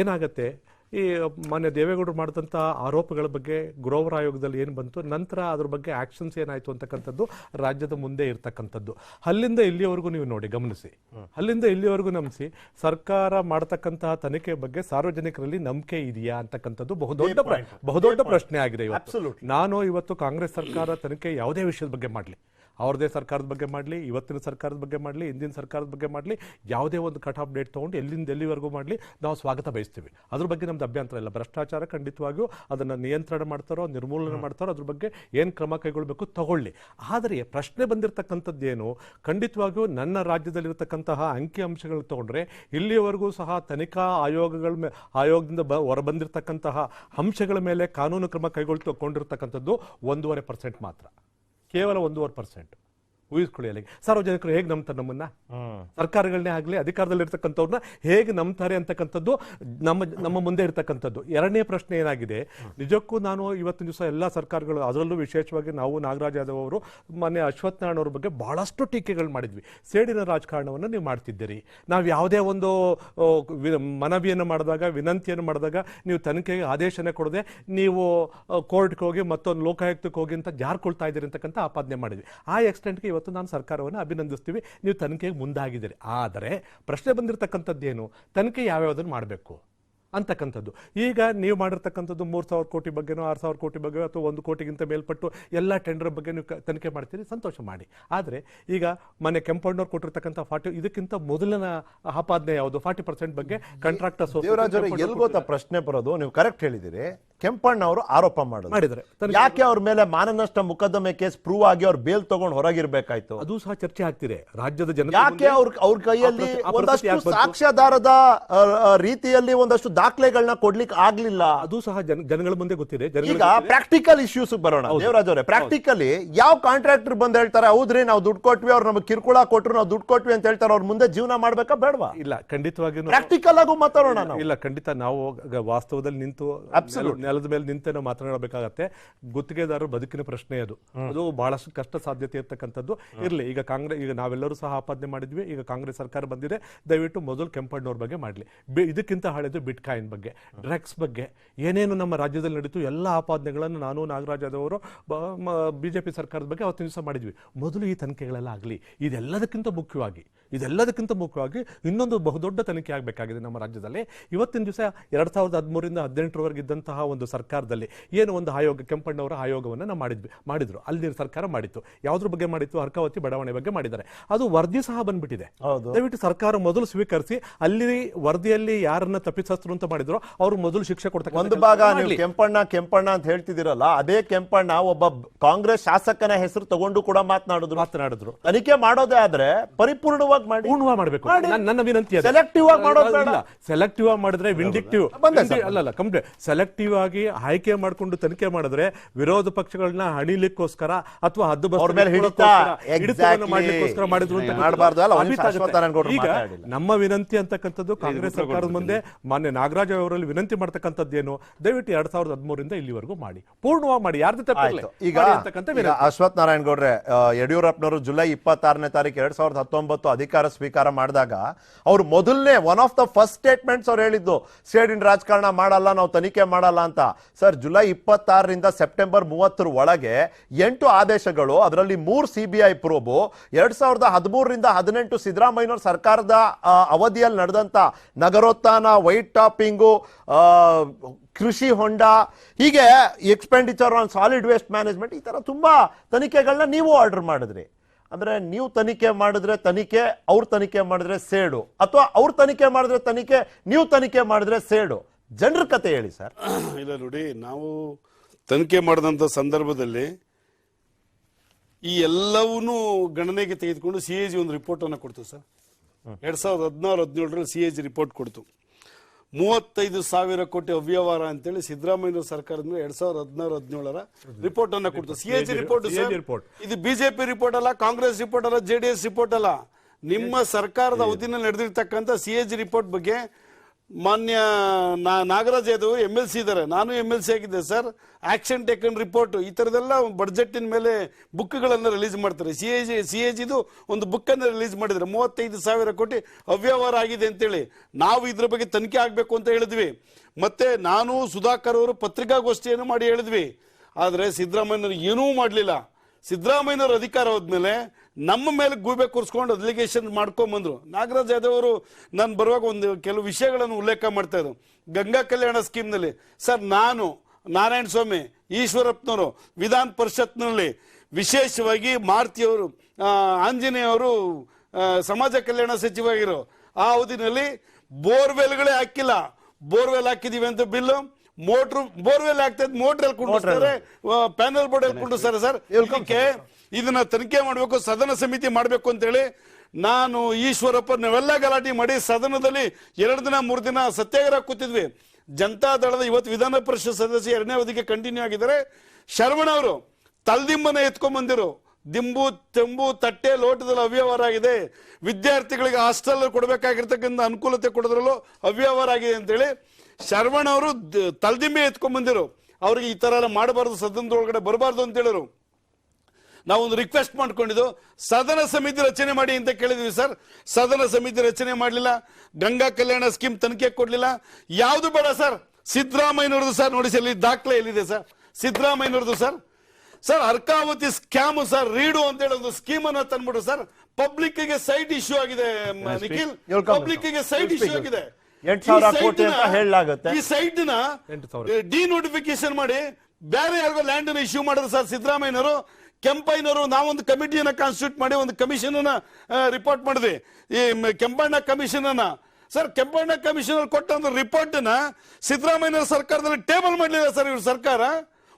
ಏನಾಗುತ್ತೆ? ಈ ಮಾನ್ಯ ದೇವೇಗೌಡರು ಮಾಡಿದಂಥ ಆರೋಪಗಳ ಬಗ್ಗೆ ಗ್ರೋವರ್ ಆಯೋಗದಲ್ಲಿ ಏನು ಬಂತು ನಂತರ ಅದ್ರ ಬಗ್ಗೆ ಆ್ಯಕ್ಷನ್ಸ್ ಏನಾಯಿತು ಅಂತಕ್ಕಂಥದ್ದು ರಾಜ್ಯದ ಮುಂದೆ ಇರ್ತಕ್ಕಂಥದ್ದು. ಅಲ್ಲಿಂದ ಇಲ್ಲಿಯವರೆಗೂ ನೀವು ನೋಡಿ ಗಮನಿಸಿ. ಅಲ್ಲಿಂದ ಇಲ್ಲಿಯವರೆಗೂ ನಮಿಸಿ ಸರ್ಕಾರ ಮಾಡತಕ್ಕಂತಹ ತನಿಖೆ ಬಗ್ಗೆ ಸಾರ್ವಜನಿಕರಲ್ಲಿ ನಂಬಿಕೆ ಇದೆಯಾ ಅಂತಕ್ಕಂಥದ್ದು ಬಹುದೊಡ್ಡ ಬಹುದೊಡ್ಡ ಪ್ರಶ್ನೆ ಆಗಿದೆ ಇವತ್ತು. ನಾನು ಇವತ್ತು ಕಾಂಗ್ರೆಸ್ ಸರ್ಕಾರ ತನಿಖೆ ಯಾವುದೇ ವಿಷಯದ ಬಗ್ಗೆ ಮಾಡಲಿ. ಅವ್ರದೇ ಸರ್ಕಾರದ ಬಗ್ಗೆ ಮಾಡಲಿ, ಇವತ್ತಿನ ಸರ್ಕಾರದ ಬಗ್ಗೆ ಮಾಡಲಿ, ಹಿಂದಿನ ಸರ್ಕಾರದ ಬಗ್ಗೆ ಮಾಡಲಿ, ಯಾವುದೇ ಒಂದು ಕಟ್ ಆಫ್ ಡೇಟ್ ತೊಗೊಂಡು ಎಲ್ಲಿಂದ ಎಲ್ಲಿವರೆಗೂ ಮಾಡಲಿ, ನಾವು ಸ್ವಾಗತ ಬಯಸ್ತೀವಿ. ಅದ್ರ ಬಗ್ಗೆ ನಮ್ದು ಅಭ್ಯಂತರ ಇಲ್ಲ. ಭ್ರಷ್ಟಾಚಾರ ಖಂಡಿತವಾಗಿಯೂ ಅದನ್ನು ನಿಯಂತ್ರಣ ಮಾಡ್ತಾರೋ, ನಿರ್ಮೂಲನೆ ಮಾಡ್ತಾರೋ, ಅದ್ರ ಬಗ್ಗೆ ಏನು ಕ್ರಮ ಕೈಗೊಳ್ಳಬೇಕು ತಗೊಳ್ಳಿ. ಆದರೆ ಪ್ರಶ್ನೆ ಬಂದಿರತಕ್ಕಂಥದ್ದೇನು, ಖಂಡಿತವಾಗಿಯೂ ನನ್ನ ರಾಜ್ಯದಲ್ಲಿರತಕ್ಕಂತಹ ಅಂಕಿ ಅಂಶಗಳು ತಗೊಂಡ್ರೆ, ಇಲ್ಲಿಯವರೆಗೂ ಸಹ ತನಿಖಾ ಆಯೋಗಗಳ ಆಯೋಗದಿಂದ ಬ, ಹೊರಬಂದಿರತಕ್ಕಂತಹ ಅಂಶಗಳ ಮೇಲೆ ಕಾನೂನು ಕ್ರಮ ಕೈಗೊಳ್ತಕೊಂಡಿರ್ತಕ್ಕಂಥದ್ದು ಒಂದೂವರೆ ಪರ್ಸೆಂಟ್ ಮಾತ್ರ. ಕೇವಲ ಒಂದೂವರೆ ಪರ್ಸೆಂಟ್ ಊಹಿಸ್ಕೊಳ್ಳಿ ಸಾರ್ವಜನಿಕರು ಹೇಗೆ ನಂಬ್ತಾರೆ ನಮ್ಮನ್ನ? ಸರ್ಕಾರಗಳನ್ನೇ ಆಗಲಿ ಅಧಿಕಾರದಲ್ಲಿರ್ತಕ್ಕಂಥವ್ರನ್ನ ಹೇಗೆ ನಂಬ್ತಾರೆ ಅಂತಕ್ಕಂಥದ್ದು ನಮ್ಮ ನಮ್ಮ ಮುಂದೆ ಇರ್ತಕ್ಕಂಥದ್ದು. ಎರಡನೇ ಪ್ರಶ್ನೆ ಏನಾಗಿದೆ? ನಿಜಕ್ಕೂ ನಾನು ಇವತ್ತಿನ ದಿವಸ ಎಲ್ಲ ಸರ್ಕಾರಗಳು ಅದರಲ್ಲೂ ವಿಶೇಷವಾಗಿ ನಾವು ನಾಗರಾಜ್ ಯಾದವ್ ಅವರು ಮೊನ್ನೆ ಅಶ್ವತ್ಥನಾರಾಯಣ ಅವ್ರ ಬಗ್ಗೆ ಬಹಳಷ್ಟು ಟೀಕೆಗಳು ಮಾಡಿದ್ವಿ. ಸೇಡಿನ ರಾಜಕಾರಣವನ್ನು ನೀವು ಮಾಡ್ತಿದ್ದೀರಿ. ನಾವು ಯಾವುದೇ ಒಂದು ಮನವಿಯನ್ನು ಮಾಡಿದಾಗ ವಿನಂತಿಯನ್ನು ಮಾಡಿದಾಗ ನೀವು ತನಿಖೆಗೆ ಆದೇಶನೇ ಕೊಡದೆ ನೀವು ಕೋರ್ಟ್ಗೆ ಹೋಗಿ ಮತ್ತೊಂದು ಲೋಕಾಯುಕ್ತಕ್ಕೆ ಹೋಗಿ ಅಂತ ಜಾರ್ಕೊಳ್ತಾ ಇದ್ದೀರಿ ಅಂತಕ್ಕಂಥ ಆಪಾದನೆ ಮಾಡಿದ್ವಿ. ಆ ಎಕ್ಸ್ಟೆಂಟ್ಗೆ ಇವತ್ತು ನಾನು ಸರ್ಕಾರವನ್ನು ಅಭಿನಂದಿಸ್ತೀವಿ. ನೀವು ತನಿಖೆಗೆ ಮುಂದಾಗಿದ್ದೀರಿ. ಆದರೆ ಪ್ರಶ್ನೆ ಬಂದಿರತಕ್ಕಂಥದ್ದೇನು? ತನಿಖೆ ಯಾವ್ಯಾವುದನ್ನು ಮಾಡಬೇಕು? ಅಂತಕ್ಕಂಥದ್ದು. ಈಗ ನೀವು ಮಾಡಿರ್ತಕ್ಕಂಥದ್ದು ಮೂರು ಸಾವಿರ ಕೋಟಿ ಬಗ್ಗೆನೋ ಆರು ಸಾವಿರ ಕೋಟಿ ಬಗ್ಗೆ ಅಥವಾ ಒಂದು ಕೋಟಿಗಿಂತ ಮೇಲ್ಪಟ್ಟು ಎಲ್ಲ ಟೆಂಡರ್ ಬಗ್ಗೆ ನೀವು ತನಿಖೆ ಮಾಡ್ತೀರಿ ಸಂತೋಷ ಮಾಡಿ. ಆದರೆ ಈಗ ಮನೆ ಕೆಂಪಣ್ಣವ್ರು ಕೊಟ್ಟಿರ್ತಕ್ಕಂಥ ಫಾರ್ಟಿ ಇದಕ್ಕಿಂತ ಮೊದಲಿನ ಆಪಾದನೆ ಯಾವುದು? ಫಾರ್ಟಿ ಪರ್ಸೆಂಟ್ ಬಗ್ಗೆ ಕಾಂಟ್ರಾಕ್ಟರ್ಸ್ ಎಲ್ಲಿ ಗೊತ್ತಾ ಪ್ರಶ್ನೆ ಬರೋದು ನೀವು ಕರೆಕ್ಟ್ ಹೇಳಿದಿರಿ. ಕೆಂಪಣ್ಣ ಅವರು ಆರೋಪ ಮಾಡೋದು. ಮಾಡಿದ್ದಾರೆ. ಯಾಕೆ ಅವ್ರ ಮೇಲೆ ಮಾನನಷ್ಟ ಮೊಕದ್ದಮೆ ಕೇಸ್ ಪ್ರೂವ್ ಆಗಿ ಅವ್ರ ಬೇಲ್ ತಗೊಂಡು ಹೊರಗಿರ್ಬೇಕಾಯ್ತು? ಅದು ಸಹ ಚರ್ಚೆ ಆಗ್ತಿದೆ. ರಾಜ್ಯದ ಜನ ಯಾಕೆ ಅವ್ರ ಅವ್ರ ಕೈಯಲ್ಲಿ ಒಂದಷ್ಟು ಸಾಕ್ಷ್ಯಾಧಾರದ ರೀತಿಯಲ್ಲಿ ಒಂದಷ್ಟು ದಾಖಲೆಗಳನ್ನ ಕೊಡ್ಲಿಕ್ಕೆ ಆಗ್ಲಿಲ್ಲ. ಅದು ಸಹ ಜನ ಜನಗಳ ಮುಂದೆ ಗೊತ್ತಿದೆ ಈಗ ಪ್ರಾಕ್ಟಿಕಲ್ ಇಶ್ಯೂಸ್ ಬರೋಣ. ದೇವರಾಜ್ ಅವರೇ ಪ್ರಾಕ್ಟಿಕಲಿ ಯಾವ ಕಾಂಟ್ರಾಕ್ಟರ್ ಬಂದ್ ಹೇಳ್ತಾರೆ ಹೌದ್ರಿ ನಾವು ದುಡ್ಡು ಕೊಟ್ವಿ ಅವ್ರು ನಮಗೆ ಕಿರುಕುಳ ಕೊಟ್ರು ನಾವು ದುಡ್ಡು ಕೊಟ್ವಿ ಅಂತ ಹೇಳ್ತಾರೆ ಅವ್ರ ಮುಂದೆ ಜೀವನ ಮಾಡ್ಬೇಕಾ ಬೇಡವಾ? ಇಲ್ಲ ಖಂಡಿತವಾಗಿ ಪ್ರಾಕ್ಟಿಕಲ್ ಆಗು ಮಾತಾಡೋಣ ನಾವು. ಇಲ್ಲ ಖಂಡಿತ ನಾವು ಗ- ವಾಸ್ತವದಲ್ಲಿ ನಿಂತು ನೆಲ- ನೆಲದ ಮೇಲೆ ನಿಂತೆ ನಾವು ಮಾತನಾಡಬೇಕಾಗತ್ತೆ. ಗುತ್ತಿಗೆದಾರರು ಬದುಕಿನ ಪ್ರಶ್ನೆ ಅದು. ಅದು ಬಹಳಷ್ಟು ಕಷ್ಟ ಸಾಧ್ಯತೆ ಇರ್ತಕ್ಕಂಥದ್ದು. ಇರಲಿ ಈಗ ಕಾಂಗ್ರೆಸ್ ಈಗ ನಾವೆಲ್ಲರೂ ಸಹ ಆಪಾದನೆ ಮಾಡಿದ್ವಿ ಈಗ ಕಾಂಗ್ರೆಸ್ ಸರ್ಕಾರ ಬಂದಿದೆ ದಯವಿಟ್ಟು ಮೊದಲು ಕೆಂಪಣ್ಣವ್ರ ಬಗ್ಗೆ ಮಾಡಲಿ. ಇದಕ್ಕಿಂತ ಹಳೆದು ಬಿಟ್ಕಾಯಿನ್ ಬಗ್ಗೆ ಡ್ರಗ್ಸ್ ಬಗ್ಗೆ ಏನೇನು ನಮ್ಮ ರಾಜ್ಯದಲ್ಲಿ ನಡೀತು ಎಲ್ಲ ಆಪಾದನೆಗಳನ್ನು ನಾನು ನಾಗರಾಜ್ ಯಾದವರು ಬಿ ಜೆ ಬಿಜೆಪಿ ಸರ್ಕಾರದ ಬಗ್ಗೆ ಅವತ್ತಿನ ದಿವಸ ಮಾಡಿದ್ವಿ. ಮೊದಲು ಈ ತನಿಖೆಗಳೆಲ್ಲ ಆಗಲಿ ಇದೆಲ್ಲದಕ್ಕಿಂತ ಮುಖ್ಯವಾಗಿ ಇದೆಲ್ಲದಕ್ಕಿಂತ ಮುಖ್ಯವಾಗಿ ಇನ್ನೊಂದು ಬಹುದೊಡ್ಡ ತನಿಖೆ ಆಗಬೇಕಾಗಿದೆ ನಮ್ಮ ರಾಜ್ಯದಲ್ಲಿ. ಇವತ್ತಿನ ದಿವಸ ಎರಡ್ ಸಾವಿರದ ಹದಿಮೂರಿಂದ ಹದಿನೆಂಟರವರೆಗೆ ಇದ್ದಂತಹ ಒಂದು ಸರ್ಕಾರದಲ್ಲಿ ಏನು ಒಂದು ಆಯೋಗ ಕೆಂಪಣ್ಣವರ ಆಯೋಗವನ್ನು ನಾವು ಮಾಡಿದ್ವಿ ಮಾಡಿದ್ರು. ಅಲ್ಲಿ ಸರ್ಕಾರ ಮಾಡಿತ್ತು. ಯಾವ್ದ್ರ ಬಗ್ಗೆ ಮಾಡಿತ್ತು? ಅರ್ಕಾವತಿ ಬಡಾವಣೆ ಬಗ್ಗೆ ಮಾಡಿದ್ದಾರೆ. ಅದು ವರದಿ ಸಹ ಬಂದ್ಬಿಟ್ಟಿದೆ. ದಯವಿಟ್ಟು ಸರ್ಕಾರ ಮೊದಲು ಸ್ವೀಕರಿಸಿ ಅಲ್ಲಿ ವರದಿಯಲ್ಲಿ ಯಾರನ್ನ ತಪ್ಪಿಸಸ್ತರು ಅಂತ ಮಾಡಿದ್ರು ಅವ್ರು ಮೊದಲು ಶಿಕ್ಷೆ ಕೊಡ್ತಾರೆ ಒಂದು ಭಾಗ ನೀವು ಕೆಂಪಣ್ಣ ಕೆಂಪಣ್ಣ ಅಂತ ಹೇಳ್ತಿದ್ದೀರಲ್ಲ ಅದೇ ಕೆಂಪಣ್ಣ ಒಬ್ಬ ಕಾಂಗ್ರೆಸ್ ಶಾಸಕನ ಹೆಸರು ತಗೊಂಡು ಕೂಡ ಮಾತನಾಡಿದ್ರು. ಮಾತನಾಡಿದ್ರು. ತನಿಖೆ ಮಾಡೋದೇ ಆದ್ರೆ ಪರಿಪೂರ್ಣವಾಗಿ ಮಾಡಿ ಪೂರ್ಣ ಮಾಡಬೇಕು. ಮಾಡಿ. ನನ್ನ ವಿನಂತಿ ಸೆಲೆಕ್ಟಿವ್ ಆಗಿ ಮಾಡೋದು. ಇಲ್ಲ ಸೆಲೆಕ್ಟಿವ್ ಆಗಿ ಮಾಡಿದ್ರೆ ವಿಂಡಿಕ್ಟಿವ್ ಅಲ್ಲ ಅಲ್ಲ ಕಂಪ್ಲೇಂಟ್ ಸೆಲೆಕ್ಟಿವ್ ಆಗಿ ಆಯ್ಕೆ ಮಾಡ್ಕೊಂಡು ತನಿಖೆ ಮಾಡಿದ್ರೆ ವಿರೋಧ ಪಕ್ಷಗಳನ್ನ ಹಣಿಲಿಕ್ಕೋಸ್ಕರ ಅಥವಾ ಹದ್ದು. ಮಾಡ್ಲಿಕ್ಕೋಸ್ಕರ ಮಾಡಿದ್ರು ಅಂತ ಮಾಡ್ಬಾರ್ದು. ಈಗ ನಮ್ಮ ವಿನಂತಿ ಅಂತಕ್ಕಂಥದ್ದು ಕಾಂಗ್ರೆಸ್ ಸರ್ಕಾರದ ಮುಂದೆ ಮಾನ್ಯ ನಾಗರಾಜ್ ಅವರಲ್ಲಿ ವಿನಂತಿ ಮಾಡ್ತಕ್ಕಂಥದ್ದೇನು ದಯವಿಟ್ಟು ಎರಡ್ ಸಾವಿರದ ಹದಿಮೂರಿಂದ ಇಲ್ಲಿವರೆಗೂ ಮಾಡಿ. ಪೂರ್ಣವಾಗಿ ಮಾಡಿ. ಯಾರ್ದು ತಪ್ಪಿಲ್ಲ ಈಗ ಅಶ್ವತ್ ನಾರಾಯಣ ವಿನಂತಿ. ಅಶ್ವಥ್ ನಾರಾಯಣ್ ಗೌಡ್ರೆ ಯಡಿಯೂರಪ್ಪನವರು ಜುಲೈ ಇಪ್ಪತ್ತಾರನೇ ತಾರೀಕು ಎರಡ್ ಸಾವಿರದ ಹತ್ತೊಂಬತ್ತು ಅಧಿಕಾರ ಸ್ವೀಕಾರ ಮಾಡಿದಾಗ ಅವ್ರು ಮೊದಲನೇ one of the first statements ಅವ್ರು ಹೇಳಿದ್ದು ಸೇಡಿನ ರಾಜಕಾರಣ ಮಾಡಲ್ಲ ನಾವು ತನಿಖೆ ಮಾಡಲ್ಲ ಅಂತ. ಸರ್ ಜುಲೈ ಇಪ್ಪತ್ತಾರರಿಂದ ಸೆಪ್ಟೆಂಬರ್ ಮೂವತ್ತರ ಒಳಗೆ ಎಂಟು ಆದೇಶಗಳು ಅದರಲ್ಲಿ ಮೂರು ಸಿಬಿಐ ಪ್ರೋಬು ಎರಡ್ ಸಾವಿರದ ಹದಿಮೂರರಿಂದ ಹದಿನೆಂಟು ಸಿದ್ದರಾಮಯ್ಯನವ್ರ ಸರ್ಕಾರದ ಅವಧಿಯಲ್ಲಿ ನಡೆದಂತ ನಗರೋತ್ಥಾನ ವೈಟ್ ಟಾಪಿಂಗು ಆ, ಕೃಷಿ ಹೊಂಡ ಹೀಗೆ expenditure on solid waste management ಈ ಥರ ತುಂಬಾ ತನಿಖೆಗಳನ್ನ ನೀವು ಆರ್ಡರ್ ಮಾಡಿದ್ರಿ. ಅಂದ್ರೆ ನೀವು ತನಿಖೆ ಮಾಡಿದ್ರೆ ತನಿಖೆ ಅವ್ರ ತನಿಖೆ ಮಾಡಿದ್ರೆ ಸೇಡು. ಅಥವಾ ಅವ್ರ ತನಿಖೆ ಮಾಡಿದ್ರೆ ತನಿಖೆ ನೀವು ತನಿಖೆ ಮಾಡಿದ್ರೆ ಸೇಡು. ಜನರ ಕತೆ ಹೇಳಿ ಸರ್. (coughs) ಇಲ್ಲ ನೋಡಿ ನಾವು ತನಿಖೆ ಮಾಡಿದಂಥ ಸಂದರ್ಭದಲ್ಲಿ ಈ ಎಲ್ಲವನ್ನೂ ಗಣನೆಗೆ ತೆಗೆದುಕೊಂಡು ಸಿ ಎ ಜಿ ಒಂದು ರಿಪೋರ್ಟನ್ನು ಕೊಡ್ತು ಸರ್. ಎರಡು ಸಾವಿರದ ಹದಿನಾರು ಹದಿನೇಳರಲ್ಲಿ ಸಿ ಎ ಜಿ ರಿಪೋರ್ಟ್ ಕೊಡ್ತು. ಮೂವತ್ತೈದು ಸಾವಿರ ಕೋಟಿ ಅವ್ಯವಹಾರ ಅಂತೇಳಿ ಸಿದ್ದರಾಮಯ್ಯ ಸರ್ಕಾರದ ಮೇಲೆ ಎರಡ್ ಸಾವಿರದ ಹದಿನಾರು ಹದಿನೇಳರ ರಿಪೋರ್ಟ್ ಅನ್ನ ಕೊಡ್ತು. C H report report. ಇದು ಬಿಜೆಪಿ ರಿಪೋರ್ಟ್ ಅಲ್ಲ ಕಾಂಗ್ರೆಸ್ ರಿಪೋರ್ಟ್ ಅಲ್ಲ ಜೆಡಿಎಸ್ ರಿಪೋರ್ಟ್ ಅಲ್ಲ. ನಿಮ್ಮ ಸರ್ಕಾರದ ಅವಧಿನಲ್ಲಿ ನಡೆದಿರ್ತಕ್ಕಂಥ ಸಿ ಎಜಿ ರಿಪೋರ್ಟ್ ಬಗ್ಗೆ ಮಾನ್ಯ ನಾ- Nagaraj Yadav M L C ಇದ್ದಾರೆ ನಾನು ಎಂ ಎಲ್ ಸಿ ಆಗಿದ್ದೆ, ಸರ್. ಆಕ್ಷನ್ ಟೇಕನ್ ರಿಪೋರ್ಟ್ ಈ ತರದೆಲ್ಲ ಬಡ್ಜೆಟ್ಟಿನ ಮೇಲೆ ಬುಕ್ಗಳನ್ನು ರಿಲೀಸ್ ಮಾಡ್ತಾರೆ. C A G C A ಜಿದು ಒಂದು ಬುಕ್ ಅನ್ನು ರಿಲೀಸ್ ಮಾಡಿದ್ರೆ ಮೂವತ್ತೈದು ಸಾವಿರ ಕೋಟಿ ಅವ್ಯವಹಾರ ಆಗಿದೆ ಅಂತೇಳಿ. ನಾವು ಇದ್ರ ಬಗ್ಗೆ ತನಿಖೆ ಆಗಬೇಕು ಅಂತ ಹೇಳಿದ್ವಿ. ಮತ್ತೆ ನಾನು, ಸುಧಾಕರ್ ಅವರು ಪತ್ರಿಕಾಗೋಷ್ಠಿಯನ್ನು ಮಾಡಿ ಹೇಳಿದ್ವಿ. ಆದರೆ ಸಿದ್ದರಾಮಯ್ಯನವರು ಏನೂ ಮಾಡಲಿಲ್ಲ. ಸಿದ್ದರಾಮಯ್ಯನವರು ಅಧಿಕಾರ ಹೋದ್ಮೇಲೆ ನಮ್ಮ ಮೇಲೆ ಗೂಬೆ ಕೂರಿಸ್ಕೊಂಡು ಅಪ್ಲಿಕೇಶನ್ ಮಾಡ್ಕೊಂಬಂದ್ರು ನಾಗರಾಜ್ ಯಾದವ್ ಅವರು ನಾನು ಬರುವಾಗ ಒಂದು ಕೆಲವು ವಿಷಯಗಳನ್ನು ಉಲ್ಲೇಖ ಮಾಡ್ತಾ ಇದ್ರು. ಗಂಗಾ ಕಲ್ಯಾಣ ಸ್ಕೀಮ್ನಲ್ಲಿ ಸರ್ ನಾನು ನಾರಾಯಣ ಸ್ವಾಮಿ ಈಶ್ವರಪ್ಪನವರು ವಿಧಾನ ಪರಿಷತ್ನಲ್ಲಿ ವಿಶೇಷವಾಗಿ ಮಾರುತಿಯವರು ಆಂಜನೇಯವರು ಆಂಜನೇಯ ಅವರು ಸಮಾಜ ಕಲ್ಯಾಣ ಸಚಿವರಾಗಿರೋ ಆ ಅವಧಿನಲ್ಲಿ ಬೋರ್ವೆಲ್ಗಳೇ ಹಾಕಿಲ್ಲ. ಬೋರ್ವೆಲ್ ಹಾಕಿದೀವಿ ಅಂತ ಬಿಲ್ಲು ಮೋಟ್ರು ಬೋರ್ವೆಲ್ ಆಗ್ತದೆ ಮೋಟ್ರಲ್ಲಿ ಕುಂಡಿಸ್ತಾರೆ ಪ್ಯಾನಲ್ ಬೋರ್ಡ್ ಅಲ್ಲಿ ಕುಂಡಿಸ್ತಾರೆ ಸರ್. ಇದನ್ನ ತನಿಖೆ ಮಾಡಬೇಕು, ಸದನ ಸಮಿತಿ ಮಾಡಬೇಕು ಅಂತೇಳಿ ನಾನು ಈಶ್ವರಪ್ಪ, ನಾವೆಲ್ಲ ಗಲಾಟೆ ಮಾಡಿ ಸದನದಲ್ಲಿ ಎರಡು ದಿನ, ಮೂರು ದಿನ ಸತ್ಯಾಗ್ರಹ ಕೂತಿದ್ವಿ. ಜನತಾ ದಳದ ಇವತ್ತು ವಿಧಾನ ಪರಿಷತ್ ಸದಸ್ಯ ಎರಡನೇ ಅವಧಿಗೆ ಕಂಟಿನ್ಯೂ ಆಗಿದ್ದಾರೆ. ಶರವಣ ಅವರು, ತಲ್ದಿಂಬನ ಎತ್ಕೊಂಡ್ ಬಂದಿರು ದಿಂಬು, ತೆಂಬು, ತಟ್ಟೆ, ಲೋಟದಲ್ಲಿ ಅವ್ಯವಹಾರ ಆಗಿದೆ. ವಿದ್ಯಾರ್ಥಿಗಳಿಗೆ ಹಾಸ್ಟೆಲ್ ಕೊಡಬೇಕಾಗಿರ್ತಕ್ಕಂಥ ಅನುಕೂಲತೆ ಕೊಡೋದ್ರಲ್ಲೂ ಅವ್ಯವಹಾರ ಆಗಿದೆ ಅಂತೇಳಿ ಶರವಣ ಅವರು ತಲ್ದಿಂಬೆ ಎತ್ಕೊಂಡ್ ಬಂದಿರು ಅವ್ರಿಗೆ ಈ ತರ ಎಲ್ಲ ಮಾಡಬಾರ್ದು, ಸದನದೊಳಗಡೆ ಬರಬಾರ್ದು ಅಂತ ಹೇಳಿರು ನಾವೊಂದು ರಿಕ್ವೆಸ್ಟ್ ಮಾಡ್ಕೊಂಡಿದ್ದು ಸದನ ಸಮಿತಿ ರಚನೆ ಮಾಡಿ ಅಂತ ಕೇಳಿದ್ವಿ ಸರ್. ಸದನ ಸಮಿತಿ ರಚನೆ ಮಾಡಲಿಲ್ಲ ಗಂಗಾ ಕಲ್ಯಾಣ ಸ್ಕೀಮ್ ತನಿಖೆ ಕೊಡ್ಲಿಲ್ಲ. ಯಾವುದು ಬೇಡ ಸರ್? ಸಿದ್ದರಾಮಯ್ಯನವ್ರದ್ದು ಸರ್ ನೋಡಿ ಸರ್ ಇಲ್ಲಿ ದಾಖಲೆ ಎಲ್ಲಿದೆ sir? ಸಿದ್ದರಾಮಯ್ಯನವ್ರದ್ದು sir. Sir Arkavathi scam sir redo ಅಂತ ಹೇಳಿ ಒಂದು ಸ್ಕೀಮ್ ಅನ್ನ ತಂದ್ಬಿಡು ಸರ್. ಪಬ್ಲಿಕ್ಗೆ ಸೈಟ್ ಇಶ್ಯೂ ಆಗಿದೆ ನಿಖಿಲ್. ಪಬ್ಲಿಕ್ಗೆ ಸೈಟ್ ಇಶ್ಯೂ ಆಗಿದೆ. ಈ ಸೈಟ್ನ ಡಿ ನೋಟಿಫಿಕೇಶನ್ ಮಾಡಿ ಬೇರೆ ಯಾರಿಗೂ ಲ್ಯಾಂಡ್ ಇಶ್ಯೂ ಮಾಡಿದ್ರು ಸರ್ ಸಿದ್ದರಾಮಯ್ಯನವರು. ಕೆಂಪಯ್ಯನವರು ನಾವೊಂದು ಕಮಿಟಿಯನ್ನು ಕಾನ್ಸ್ಟಿಟ್ಯೂಟ್ ಮಾಡಿ ಒಂದು ಕಮಿಷನ್ ಅನ್ನ ರಿಪೋರ್ಟ್ ಮಾಡಿದ್ವಿ. ಈ ಕೆಂಪಣ್ಣ ಕಮಿಷನ್ ಅನ್ನ ಸರ್ ಕೆಂಪಣ್ಣ ಕಮಿಷನ್ ಕೊಟ್ಟ ಒಂದು ರಿಪೋರ್ಟ್ನ ಸಿದ್ದರಾಮಯ್ಯ ಸರ್ಕಾರದಲ್ಲಿ ಟೇಬಲ್ ಮಾಡಲಿಲ್ಲ ಸರ್ ಇವ್ರ ಸರ್ಕಾರ.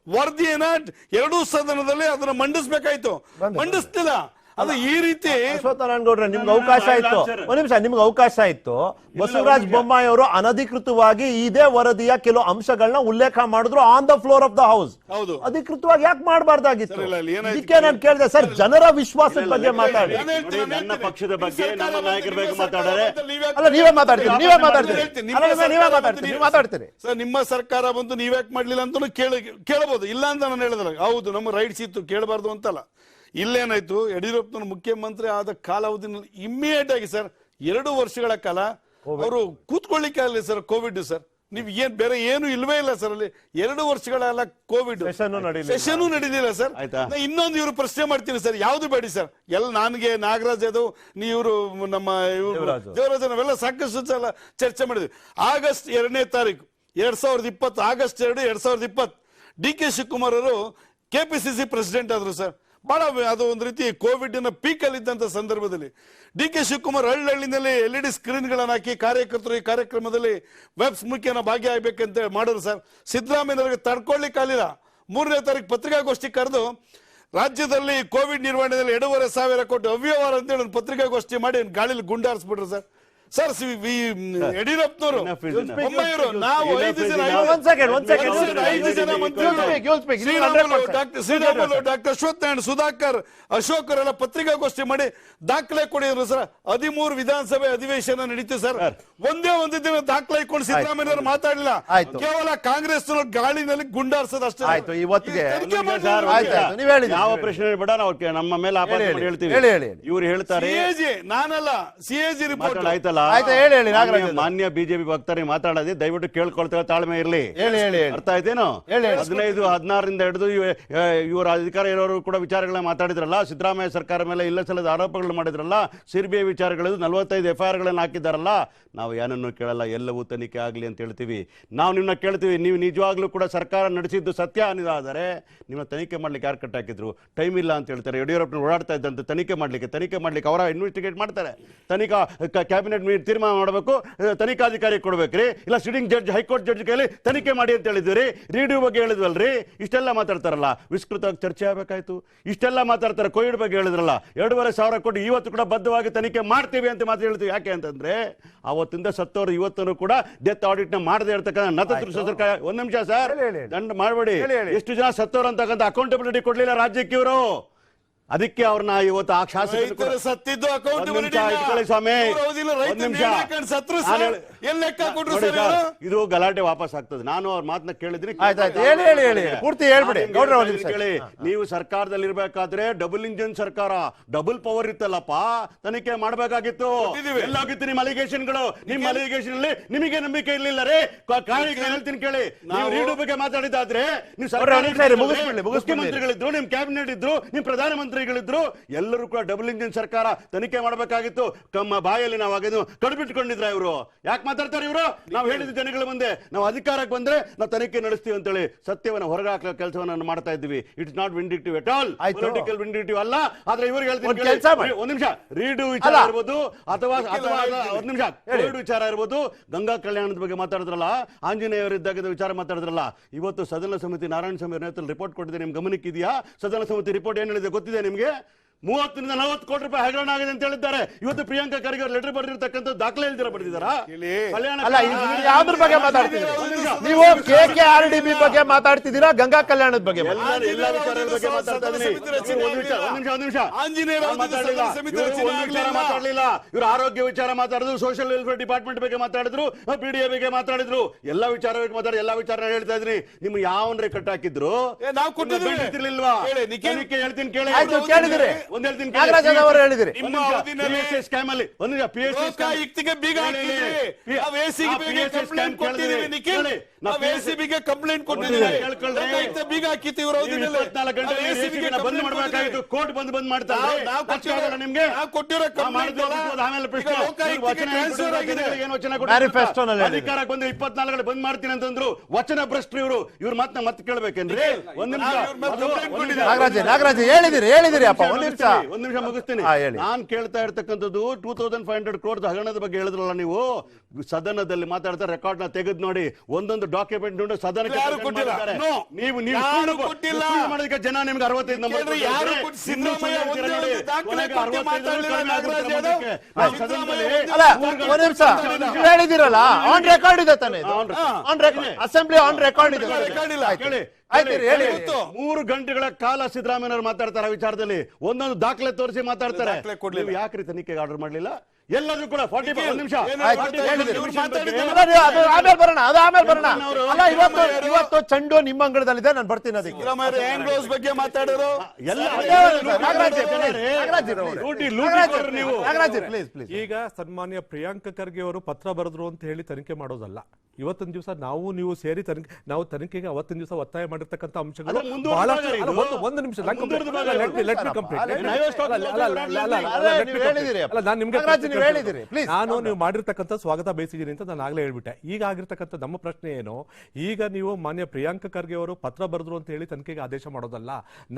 ವರದಿಯನ್ನ ಎರಡೂ ಸದನದಲ್ಲಿ ಅದನ್ನ ಮಂಡಿಸ್ಬೇಕಾಯ್ತು. ಮಂಡಿಸ್ತಿಲ್ಲ. ಅದು ಈ ರೀತಿ ಅಶ್ವತ್ಥನಾರಾಯಣ ಗೌಡ್ರೆ ನಿಮ್ಗೆ ಅವಕಾಶ ಇತ್ತು ಒಂದ್ ನಿಮಿಷ ನಿಮ್ಗೆ ಅವಕಾಶ ಇತ್ತು ಬಸವರಾಜ್ ಬೊಮ್ಮಾಯಿ ಅವರು ಅನಧಿಕೃತವಾಗಿ ಇದೇ ವರದಿಯ ಕೆಲವು ಅಂಶಗಳನ್ನ ಉಲ್ಲೇಖ ಮಾಡಿದ್ರು on the floor of the house ಹೌದು. ಅಧಿಕೃತವಾಗಿ ಯಾಕೆ ಮಾಡಬಾರ್ದಾಗಿತ್ತು? ಇದಕ್ಕೆ ನಾನು ಕೇಳಿದೆ ಸರ್ ಜನರ ವಿಶ್ವಾಸದ ಬಗ್ಗೆ ಮಾತಾಡಿ. ನನ್ನ ಪಕ್ಷದ ಬಗ್ಗೆ ನಮ್ಮ ನಾಯಕರ ಬಗ್ಗೆ ಮಾತಾಡೋರೆ. ಬಂದು ಅಲ್ಲ ನೀವೇ ಮಾತಾಡ್ತೀರಿ ನೀವೇ ಮಾತಾಡ್ತೀರಿ. ನೀವೇ ಸರ್ಕಾರ ಮಾತಾಡ್ತೀರಿ ನೀವು ಮಾತಾಡ್ತೀರಿ. ಸರ್ ನಿಮ್ಮ ಸರ್ಕಾರ ಬಂತು ನೀವ್ಯಾಕೆ ಮಾಡ್ಲಿಲ್ಲ ಅಂತ ಕೇಳ ಕೇಳಬಹುದು. ಇಲ್ಲ ಅಂತ ನಾನು ಹೇಳಿದ್ರೆ ಹೌದು ನಮ್ಮ ರೈಟ್ಸ್ ಇತ್ತು ಕೇಳಬಾರ್ದು ಅಂತಲ್ಲ. ಇಲ್ಲೇನಾಯ್ತು? ಯಡಿಯೂರಪ್ಪನ ಮುಖ್ಯಮಂತ್ರಿ ಆದ ಕಾಲಾವಧಿನಲ್ಲಿ ಇಮ್ಮಿಡಿಯೇಟ್ ಆಗಿ ಸರ್ ಎರಡು ವರ್ಷಗಳ ಕಾಲ ಅವರು ಕೂತ್ಕೊಳ್ಳಿಕ್ಕೆ ಆಗಲಿ ಸರ್ ಕೋವಿಡ್ ಸರ್. ನೀವು ಏನ್ ಬೇರೆ ಏನು ಇಲ್ವೇ ಇಲ್ಲ ಸರ್ ಅಲ್ಲಿ. ಎರಡು ವರ್ಷಗಳೆಲ್ಲ ಕೋವಿಡ್. ಸೆಷನ್ ನಡೀಲಿಲ್ಲ. ಸರ್. ನಾ ಇನ್ನೊಂದು ಇವರು ಪ್ರಶ್ನೆ ಮಾಡ್ತೀನಿ ಸರ್ ಯಾವ್ದು ಬೇಡಿ ಸರ್? ಎಲ್ಲ ನನಗೆ ನಾಗರಾಜ್ ಯಾದವ್ ನೀವರು ನಮ್ಮ ಇವ್ರು ದೇವರಾಜು. ದೇವರಾಜ ನಾವೆಲ್ಲ ಸಾಕಷ್ಟು ಸಲ ಚರ್ಚೆ ಮಾಡಿದ್ವಿ. ಆಗಸ್ಟ್ ಎರಡನೇ ತಾರೀಕು ಎರಡ್ ಸಾವಿರದ ಇಪ್ಪತ್ತು ಆಗಸ್ಟ್ ಎರಡು ಎರಡ್ ಸಾವಿರದ ಇಪ್ಪತ್ತು ಡಿ ಕೆ ಶಿವಕುಮಾರ್ ಅವರು ಕೆಪಿಸಿಸಿ ಪ್ರೆಸಿಡೆಂಟ್ ಆದ್ರು ಸರ್. ಬಹಳ ಅದು ಒಂದು ರೀತಿ ಕೋವಿಡ್ನ ನ ಪೀಕ್ ಅಲ್ಲಿ ಇದ್ದಂತ ಸಂದರ್ಭದಲ್ಲಿ. ಡಿ ಕೆ ಶಿವಕುಮಾರ್ ಹಳ್ಳಿನಲ್ಲಿ ಎಲ್ ಇ ಡಿ ಸ್ಕ್ರೀನ್ಗಳನ್ನು ಹಾಕಿ ಕಾರ್ಯಕರ್ತರು ಈ ಕಾರ್ಯಕ್ರಮದಲ್ಲಿ ವೆಬ್ಸ್ ಮುಖ್ಯನ ಭಾಗಿಯಾಗಬೇಕಂತ ಮಾಡಿದ್ರು ಸರ್. ಸಿದ್ದರಾಮಯ್ಯನವರಿಗೆ ತಡ್ಕೊಳ್ಳಿಕ್ಕಾಗಲಿಲ್ಲ ಮೂರನೇ ತಾರೀಕು ಪತ್ರಿಕಾಗೋಷ್ಠಿ ಕರೆದು ರಾಜ್ಯದಲ್ಲಿ ಕೋವಿಡ್ ನಿರ್ವಹಣೆಯಲ್ಲಿ ಎರಡೂವರೆ ಸಾವಿರ ಕೋಟಿ ಅವ್ಯವಹಾರ ಅಂತೇಳಿ ಒಂದು ಪತ್ರಿಕಾಗೋಷ್ಠಿ ಮಾಡಿ ಗಾಳಿಲಿ ಗುಂಡಾರಿಸ್ಬಿಟ್ರು ಸರ್. ಸರ್ ಯಡಿಯೂರಪ್ಪನವರು ನಾವು ಐದು ಜನ ಐದು ಜನ ಮಂತ್ರಿಗಳು. You'll speak, you'll Sriramulu, 100%. Doctor Ashwath doctor Ashwathnarayana Sudhakar Ashok ಅವರೆಲ್ಲ ಪತ್ರಿಕಾಗೋಷ್ಠಿ ಮಾಡಿ ದಾಖಲೆ ಕೊಡಿದ್ರು ಸರ್. ಹದಿಮೂರು ವಿಧಾನಸಭೆ ಅಧಿವೇಶನ ನಡೀತು ಸರ್. ಒಂದೇ ಒಂದು ದಿನ ದಾಖಲೆ ಇಟ್ಕೊಂಡು ಸಿದ್ದರಾಮಯ್ಯ ಅವರು ಮಾತಾಡಲಿಲ್ಲ. ಕೇವಲ ಕಾಂಗ್ರೆಸ್ ಗಾಳಿನಲ್ಲಿ ಗುಂಡಾರ್ಸೋದು ಅಷ್ಟೇ ಆಯ್ತು, ಇವತ್ತಿಗೆ ನೀವ್. ಯಾವ ಪ್ರಶ್ನೆ ಬೇಡ ನಾವು ನಮ್ಮ ಮೇಲೆ ಹೇಳ್ತೀವಿ. ಹೇಳಿ, ಹೇಳಿ, ಹೇಳಿ. ಇವ್ರು ಹೇಳ್ತಾರೆ. ಸಿಎಜಿ ನಾನಲ್ಲ ಸಿಎಜಿ ರಿಪೋರ್ಟ್ ಮಾತಾಡ ಆಯ್ತಲ್ಲ ಆಯ್ತು, ಹೇಳಿ, ಹೇಳಿ, ನಾಗರಾಜ್ ಮಾನ್ಯ- ಮಾನ್ಯ ಬಿಜೆಪಿ ಭಕ್ತರಿಗೆ ಮಾತಾಡದೆ ದಯವಿಟ್ಟು ಕೇಳ್ಕೊಳ್ತೇವೆ ತಾಳ್ಮೆ ಇರಲಿ. ಹೇಳಿ, ಹೇಳಿ, ಹೇಳಿ. ಅರ್ಥ ಆಯ್ತೇನು? ಹೇಳಿ, ಹೇಳಿ. ಹದಿನೈದು ಹದಿನಾರರಿಂದ ಹಿಡಿದು ಇವರ ಅಧಿಕಾರ ಇರೋರು ಕೂಡ ವಿಚಾರಗಳನ್ನ ಮಾತಾಡಿದ್ರಲ್ಲ ಸಿದ್ದರಾಮಯ್ಯ ಸರ್ಕಾರ ಮೇಲೆ ಇಲ್ಲ ಸಲ್ಲದ ಆರೋಪಗಳು ಮಾಡಿದ್ರಲ್ಲ ಸಿರ್ಬಿಐ ವಿಚಾರಗಳು ನಲವತ್ತೈದು ಎಫ್ ಐ ಆರ್ಗಳನ್ನು ಹಾಕಿದ್ದಾರಲ್ಲ ನಾವು ಏನನ್ನು ಕೇಳಲ್ಲ ಎಲ್ಲವೂ ತನಿಖೆ ಆಗಲಿ ಅಂತ ಹೇಳ್ತೀವಿ. ನಾವು ನಿಮ್ಮನ್ನ ಕೇಳ್ತೀವಿ ನೀವು ನಿಜವಾಗ್ಲೂ ಕೂಡ ಸರ್ಕಾರ ನಡೆಸಿದ್ದು ಸತ್ಯ ಅನ್ನೋದಾದರೆ ನಿಮ್ಮ ತನಿಖೆ ಮಾಡ್ಲಿಕ್ಕೆ ಯಾರು ಕಟ್ಟಾಕಿದ್ರು ಟೈಮ್ ಇಲ್ಲ ಅಂತ ಹೇಳ್ತಾರೆ. ಯಡಿಯೂರಪ್ಪನ ಓಡಾಡ್ತಾ ಇದ್ದಂತೆ ತನಿಖೆ ಮಾಡ್ಲಿಕ್ಕೆ ತನಿಖೆ ಮಾಡ್ಲಿಕ್ಕೆ ಅವರ ಇನ್ವೆಸ್ಟಿಗೇಟ್ ಮಾಡ್ತಾರೆ. ತನಿಖಾ ಕ್ಯಾಬಿನೆಟ್ ತೀರ್ಮಾನ ಮಾಡಬೇಕು. ತನಿಖಾಧಿಕಾರಿ ಕೊಡ್ಬೇಕ್ರಿ. ಇಲ್ಲ ಸಿಟಿಂಗ್ ಜಡ್ಜ್ ಹೈಕೋರ್ಟ್ ಜಡ್ಜ್ ಕೈಲಿ ತನಿಖೆ ಮಾಡಿ ಅಂತ ಹೇಳಿದ್ವಿ ರೇಡಿಯೋ ಬಗ್ಗೆ ಹೇಳಿದ್ವಲ್ರಿ? ಇಷ್ಟೆಲ್ಲ ಮಾತಾಡ್ತಾರಲ್ಲ. ವಿಸ್ತೃತವಾಗಿ ಚರ್ಚೆ ಆಗಬೇಕಾಯ್ತು. ಇಷ್ಟೆಲ್ಲ ಮಾತಾಡ್ತಾರೆ. ಕೋವಿಡ್ ಬಗ್ಗೆ ಹೇಳಿದ್ರಲ್ಲ. ಎರಡೂವರೆ ಸಾವಿರ ಕೋಟಿ ಇವತ್ತು ಕೂಡ ಬದ್ಧವಾಗಿ ತನಿಖೆ ಮಾಡ್ತೀವಿ ಅಂತ ಮಾತು ಹೇಳ್ತೀವಿ. ಯಾಕೆ ಅಂತಂದ್ರೆ ಅವತ್ತಿಂದ ಸತ್ತವರು ಇವತ್ತನ್ನು ಕೂಡ ಡೆತ್ ಆಡಿಟ್ನ ಮಾಡದೆ ಇರ್ತಕ್ಕಂಥ ನತದೃಷ್ಟ ಸರ್ಕಾರ. ಒಂದ್ ನಿಮಿಷ ಸರ್. ದಂಡ ಮಾಡಬೇಡಿ. ಎಷ್ಟು ಜನ ಸತ್ತವರು ಅಂತಕ್ಕಂಥ ಅಕೌಂಟಬಿಲಿಟಿ ಕೊಡ್ಲಿಲ್ಲ ರಾಜ್ಯಕ್ಕೆ ಇವರು? ಅದಕ್ಕೆ ಅವ್ರನ್ನ ಇವತ್ತು ಆ ಶಾಸಕರು ಸತ್ತಿದ್ದು ಅಕೌಂಟ್ ನಿಮಿಷ ಇಟ್ಕೊಳ್ಳಿ ಸ್ವಾಮಿ. ಇದು ಗಲಾಟೆ ವಾಪಸ್ ಆಗ್ತದೆ. ನಾನು ಅವ್ರ ಮಾತನ್ನ ಕೇಳಿದ್ರಿ ಆಯ್ತು, ಆಯ್ತು. ಹೇಳಿ, ಹೇಳಿ, ಹೇಳಿ. ಪೂರ್ತಿ ಹೇಳ್ಬಿಡಿ. ನಾನು ಗೌಡ್ರೆ ಒಂದ್ ನಿಮಿಷ. ಇದ್ದೀನಿ ಕೇಳಿ. ನೀವು ಸರ್ಕಾರದಲ್ಲಿ ಇರ್ಬೇಕಾದ್ರೆ ಡಬಲ್ ಇಂಜಿನ್ ಸರ್ಕಾರ ಡಬಲ್ ಪವರ್ ಇತ್ತಲ್ಲಪ್ಪ? ತನಿಖೆ ಮಾಡಬೇಕಾಗಿತ್ತು. ಎಲ್ಲಾಗಿತ್ತು ನಿಮ್ಮ ಅಲಿಗೇಷನ್ಗಳು ನಿಮ್ಮ ಅಲಿಗೇಷನ್ ಅಲ್ಲಿ ನಿಮಗೆ ನಂಬಿಕೆ ಇರ್ಲಿಲ್ಲ ರೀ. ಕಾರಣ ಹೇಳ್ತೀನಿ ಕೇಳಿ. ನೀವು ರೀಡು ಬಗ್ಗೆ ಮಾತಾಡಿದಾದ್ರೆ ನೀವು ಸರ್ಕಾರ. ಮುಖ್ಯಮಂತ್ರಿಗಳಿದ್ರು ನಿಮ್ ಕ್ಯಾಬಿನೆಟ್ ಇದ್ರು ನಿಮ್ ಪ್ರಧಾನಮಂತ್ರಿಗಳಿದ್ರು ಎಲ್ಲರೂ ಕೂಡ ಡಬಲ್ ಇಂಜಿನ್ ಸರ್ಕಾರ ತನಿಖೆ ಮಾಡಬೇಕಾಗಿತ್ತು. ತಮ್ಮ ಬಾಯಲ್ಲಿ ನಾವು ಆಗಿದ್ದು ಕಡ್ಬಿಟ್ಕೊಂಡಿದ್ರ ಇವರು. ಯಾಕೆ ಮಾತಾಡ್ತಾರೆ ಇವರು? ನಾವು ಹೇಳಿದ ಜನಗಳ ಮುಂದೆ ನಾವು ಅಧಿಕಾರಕ್ಕೆ ಬಂದ್ರೆ ನಾವು ತನಿಖೆ ನಡೆಸ್ತೀವಿ ಅಂತೇಳಿ ಸತ್ಯವನ್ನ ಹೊರಗೆ ಹಾಕೋ ಕೆಲಸವನ್ನ ಮಾಡ್ತಾ ಇದ್ವಿ it's not vindictive at all. Political vindictive ಅಲ್ಲ. ಆದ್ರೆ ಇವರು ಹೇಳ್ತೀನಿ ಒಂದ್ ನಿಮಿಷ. ರೀಡು ವಿಚಾರ. ಇರ್ಬೋದು. ಅಥವಾ ಅಥವಾ ಒಂದ್ ನಿಮಿಷ. ರೀಡು ಕೋವಿಡ್ ವಿಚಾರ ಇರ್ಬೋದು. ಗಂಗಾ ಕಲ್ಯಾಣದ ಬಗ್ಗೆ ಮಾತಾಡಿದ್ರಲ್ಲ. ಆಂಜನೇಯವರಿದ್ದಾಗ ವಿಚಾರ ಮಾತಾಡಿದ್ರಲ್ಲ. ಇವತ್ತು ಸದನ ಸಮಿತಿ ನಾರಾಯಣ ಸ್ವಾಮಿ ನೇತೃತ್ವದಲ್ಲಿ ರಿಪೋರ್ಟ್ ಕೊಟ್ಟಿದೆ. ನಿಮ್ ಗಮನಕ್ಕಿದೆಯಾ? ಸದನ ಸಮಿತಿ ರಿಪೋರ್ಟ್ ಏನ್ ಹೇಳಿದೆ? ಗೊತ್ತಿದೆ ನಿಮ್ಗೆ ಮೂವತ್ತರಿಂದ ನಲವತ್ತು ಕೋಟಿ ರೂಪಾಯಿ ಹಗರಣ ಆಗಿದೆ ಅಂತ ಹೇಳಿದ್ದಾರೆ ಇವತ್ತು ಪ್ರಿಯಾಂಕಾ ಖರ್ಗೆ ಅವರು ಲೆಟರ್ ಬರೆದಿರ್ತಕ್ಕಂಥ ದಾಖಲೆ ಇಲ್ದಿರ ಬರೆದಿದ್ದಾರಾ. ಕಲ್ಯಾಣ ಅಲ್ಲ ಇದು ಯಾವ್ದ್ರ ಬಗ್ಗೆ ಮಾತಾಡ್ತಿದ್ದೀರಾ ನೀವು K K R D B ಬಗ್ಗೆ ಮಾತಾಡ್ತಿದ್ದೀರಾ ಗಂಗಾ ಕಲ್ಯಾಣದ ಬಗ್ಗೆ ಮಾತಾಡ್ತಿದ್ದೀರಾ? ಎಲ್ಲ ವಿಚಾರಗಳ ಬಗ್ಗೆ ಮಾತಾಡ್ತಾ ಇದ್ದೀನಿ. ಸಮಿತಿ ರಚನೆ ನೀವು ಒಂದ್ ನಿಮಿಷ, ಒಂದ್ ನಿಮಿಷ, ಒಂದ್ ನಿಮಿಷ. ನಾನು ಮಾತಾಡ್ಲಿಲ್ಲ. ಸಮಿತಿ ಇವ್ರು ರಚನೆ ಒಂದ್ ವಿಚಾರ ಮಾತಾಡ್ಲಿಲ್ಲ ಇವರು ಆರೋಗ್ಯ ವಿಚಾರ ಮಾತಾಡಿದ್ರು ಸೋಷಿಯಲ್ ವೆಲ್ಫೇರ್ ಡಿಪಾರ್ಟ್ಮೆಂಟ್ ಬಗ್ಗೆ ಮಾತಾಡಿದ್ರು ಪಿ ಡಿ ಎ ಬಗ್ಗೆ ಮಾತಾಡಿದ್ರು ಎಲ್ಲ ವಿಚಾರ ಬಗ್ಗೆ ಮಾತಾಡಿ ಎಲ್ಲ ವಿಚಾರ ಹೇಳ್ತಾ ಇದ್ರಿ ನಿಮ್ಗೆ ಯಾವನ್ರೆ ಕಟ್ ಹಾಕಿದ್ರು ನಾವು. ತನಿಖೆ ಹೇಳ್ತೀನಿ ಕೇಳಿ ಕೇಳಿದಿರಿ. ಒಂದ್ ದಿನ ಅವರು ಹೇಳಿದಿರಿ. ನಿಮ್ಮ ಅವಧಿನಲ್ಲಿ ಸ್ಕ್ಯಾಮ್ ಅಲ್ಲಿ. ಒಂದ್ ಪಿ ಎಸ್ ಬೀಗ ಹಾಕಿದ್ರಿ ನಾವು ಎಸಿಬಿಗೆ ಕಂಪ್ಲೇಂಟ್ ಕೊಟ್ಟಿದ್ದೀವಿ ನಿಖಿಲ್. ನಾವು ಎಸಿಬಿಗೆ ಕಂಪ್ಲೇಂಟ್ ಕೊಟ್ಟಿದ್ದೀವಿ. ಬೀಗ ಹಾಕಿತ್ತು ಇವರು ಬಂದ್ ಮಾಡಬೇಕಾಗಿತ್ತು ಕೋರ್ಟ್ ಬಂದ್ ಬಂದ್ ಮಾಡ್ತಾರೆ. ನಾವು- ಕೊಟ್ಟಿರೋ- ನಿಮ್ಗೆ? ನಾವು ಕೊಟ್ಟಿರೋ ಆಮೇಲೆ ಪ್ರಶ್ನೆ. ಅಧಿಕಾರಕ್ಕೆ ಬಂದು ಇಪ್ಪತ್ನಾಲ್ಕು ಬಂದ್ ಮಾಡ್ತೀನಿ ಅಂತಂದ್ರು ವಚನ ಭ್ರಷ್ಟರು ಇವರು. ಇವ್ರ ಮಾತನ್ನ ಮತ್ತೆ ಕೇಳ್ಬೇಕೇನ್ರಿ? ಒಂದ್ ನಿಮಿಷ. ನಾಗರಾಜ್ ನಾಗರಾಜ್ ಹೇಳಿದಿರಿ ಹೇಳಿದಿರಿ ಅಪ್ಪ ಒಂದ್ ನಿಮಿಷ. ಒಂದ್ ನಿಮಿಷ ಮುಗಿಸ್ತೀನಿ. ನಾನ್ ಕೇಳ್ತಾ ಇರ್ತಕ್ಕಂಥದ್ದು two thousand five hundred crore ಹಗರಣದ ಬಗ್ಗೆ ಹೇಳಿದ್ರಲ್ಲ ನೀವು? ಸದನದಲ್ಲಿ ಮಾತಾಡ್ತಾ ರೆಕಾರ್ಡ್ನ ತೆಗೆದು ನೋಡಿ ಒಂದೊಂದು ಡಾಕ್ಯುಮೆಂಟ್ ನೋಡಿ ಸದನಕ್ಕೆ ಯಾರು ಕೊಟ್ಟಿಲ್ಲ? No. ನೀವು ನೀವು ಯಾರು ಸುಳ್ಳು- ಕೊಟ್ಟಿಲ್ಲ? ಸುಳ್ಳು ಮಾಡೋದಕ್ಕೆ ಜನ ನಿಮ್ಗೆ ಅರವತ್ತೈದು ನಂಬರ್ ಕೇಳ್ರಿ, ಯಾರು ಕೊಟ್ಟು ಸಿದ್ದರಾಮಯ್ಯ ಒಂದೇ ಒಂದು ದಾಖಲೆ ಕೊಟ್ಟು ಮಾತಾಡ್ಲಿಲ್ಲ ನಾಗರಾಜ್ ಯಾದವ್? ಸಿದ್ದರಾಮಯ್ಯ ಅಲ್ಲ ಒಂದ್ ನಿಮಿಷ ನೀವು ಹೇಳಿದಿರಲ್ಲ ಆನ್ ರೆಕಾರ್ಡ್ ಇದೆ ತಾನೆ on record assembly on record ಇದೆ ತಾನೆ? ಇಲ್ಲ. ಕೇಳಿ ಆಯ್ತು ಹೇಳಿ, ಹೇಳಿ ಇವತ್ತು ಮೂರು ಗಂಟೆಗಳ ಕಾಲ ಸಿದ್ದರಾಮಯ್ಯ ಮಾತಾಡ್ತಾರೆ ಆ ವಿಚಾರದಲ್ಲಿ ಒಂದೊಂದು ದಾಖಲೆ ತೋರಿಸಿ ಮಾತಾಡ್ತಾರೆ ದಾಖಲೆ ಕೊಡ್ಲಿಲ್ಲ. ನೀವು ಯಾಕ್ರಿ ತನಿಖೆಗೆ ಆರ್ಡರ್ ಮಾಡ್ಲಿಲ್ಲ ಎಲ್ಲದೂ ಕೂಡ ಫಾರ್ಟಿ ನಿಮಿಷ. ಆಮೇಲೆ ಬರೋಣ ಅದು ಆಮೇಲೆ ಬರೋಣ. ಅಲ್ಲ ಇವತ್ತು ಇವತ್ತು ಚಂಡು ನಿಮ್ಮ ಅಂಗಳದಲ್ಲಿದೆ ನಾನು ಬರ್ತೀನಿ ಅದಕ್ಕೆ. ಬಗ್ಗೆ ಮಾತಾಡಿದ್ರು ಈಗ ಸನ್ಮಾನ್ಯ ಪ್ರಿಯಾಂಕ ಖರ್ಗೆ ಅವರು ಪತ್ರ ಬರೆದ್ರು ಅಂತ ಹೇಳಿ ತನಿಖೆ ಮಾಡೋದಲ್ಲ. ಇವತ್ತಿನ ದಿವಸ ನಾವು ನೀವು ಸೇರಿ ತನಿಖೆ ನಾವು ತನಿಖೆಗೆ ಅವತ್ತಿನ ದಿವಸ ಒತ್ತಾಯ ಮಾಡಿರ್ತಕ್ಕಂಥ ಅಂಶಗಳು. ಒಂದು ಒಂದು ನಿಮಿಷ. ಅಲ್ಲ, ನಾನು ನಿಮ್ಗೆ ನೀವು ಹೇಳಿದಿರಿ. Please, ನಾನು ನೀವು ಮಾಡಿರ್ತಕ್ಕಂಥ ಸ್ವಾಗತ ಬಯಸಿದ್ದೀನಿ ಅಂತ ನಾನು ಆಗ್ಲೇ ಹೇಳ್ಬಿಟ್ಟೆ. ಈಗ ಆಗಿರ್ತಕ್ಕಂಥ ನಮ್ಮ ಪ್ರಶ್ನೆ ಏನು? ಈಗ ನೀವು ಮಾನ್ಯ ಪ್ರಿಯಾಂಕ ಖರ್ಗೆ ಅವರು ಪತ್ರ ಬರೆದ್ರು ಅಂತ ಹೇಳಿ ತನಿಖೆಗೆ ಆದೇಶ ಮಾಡೋದಲ್ಲ.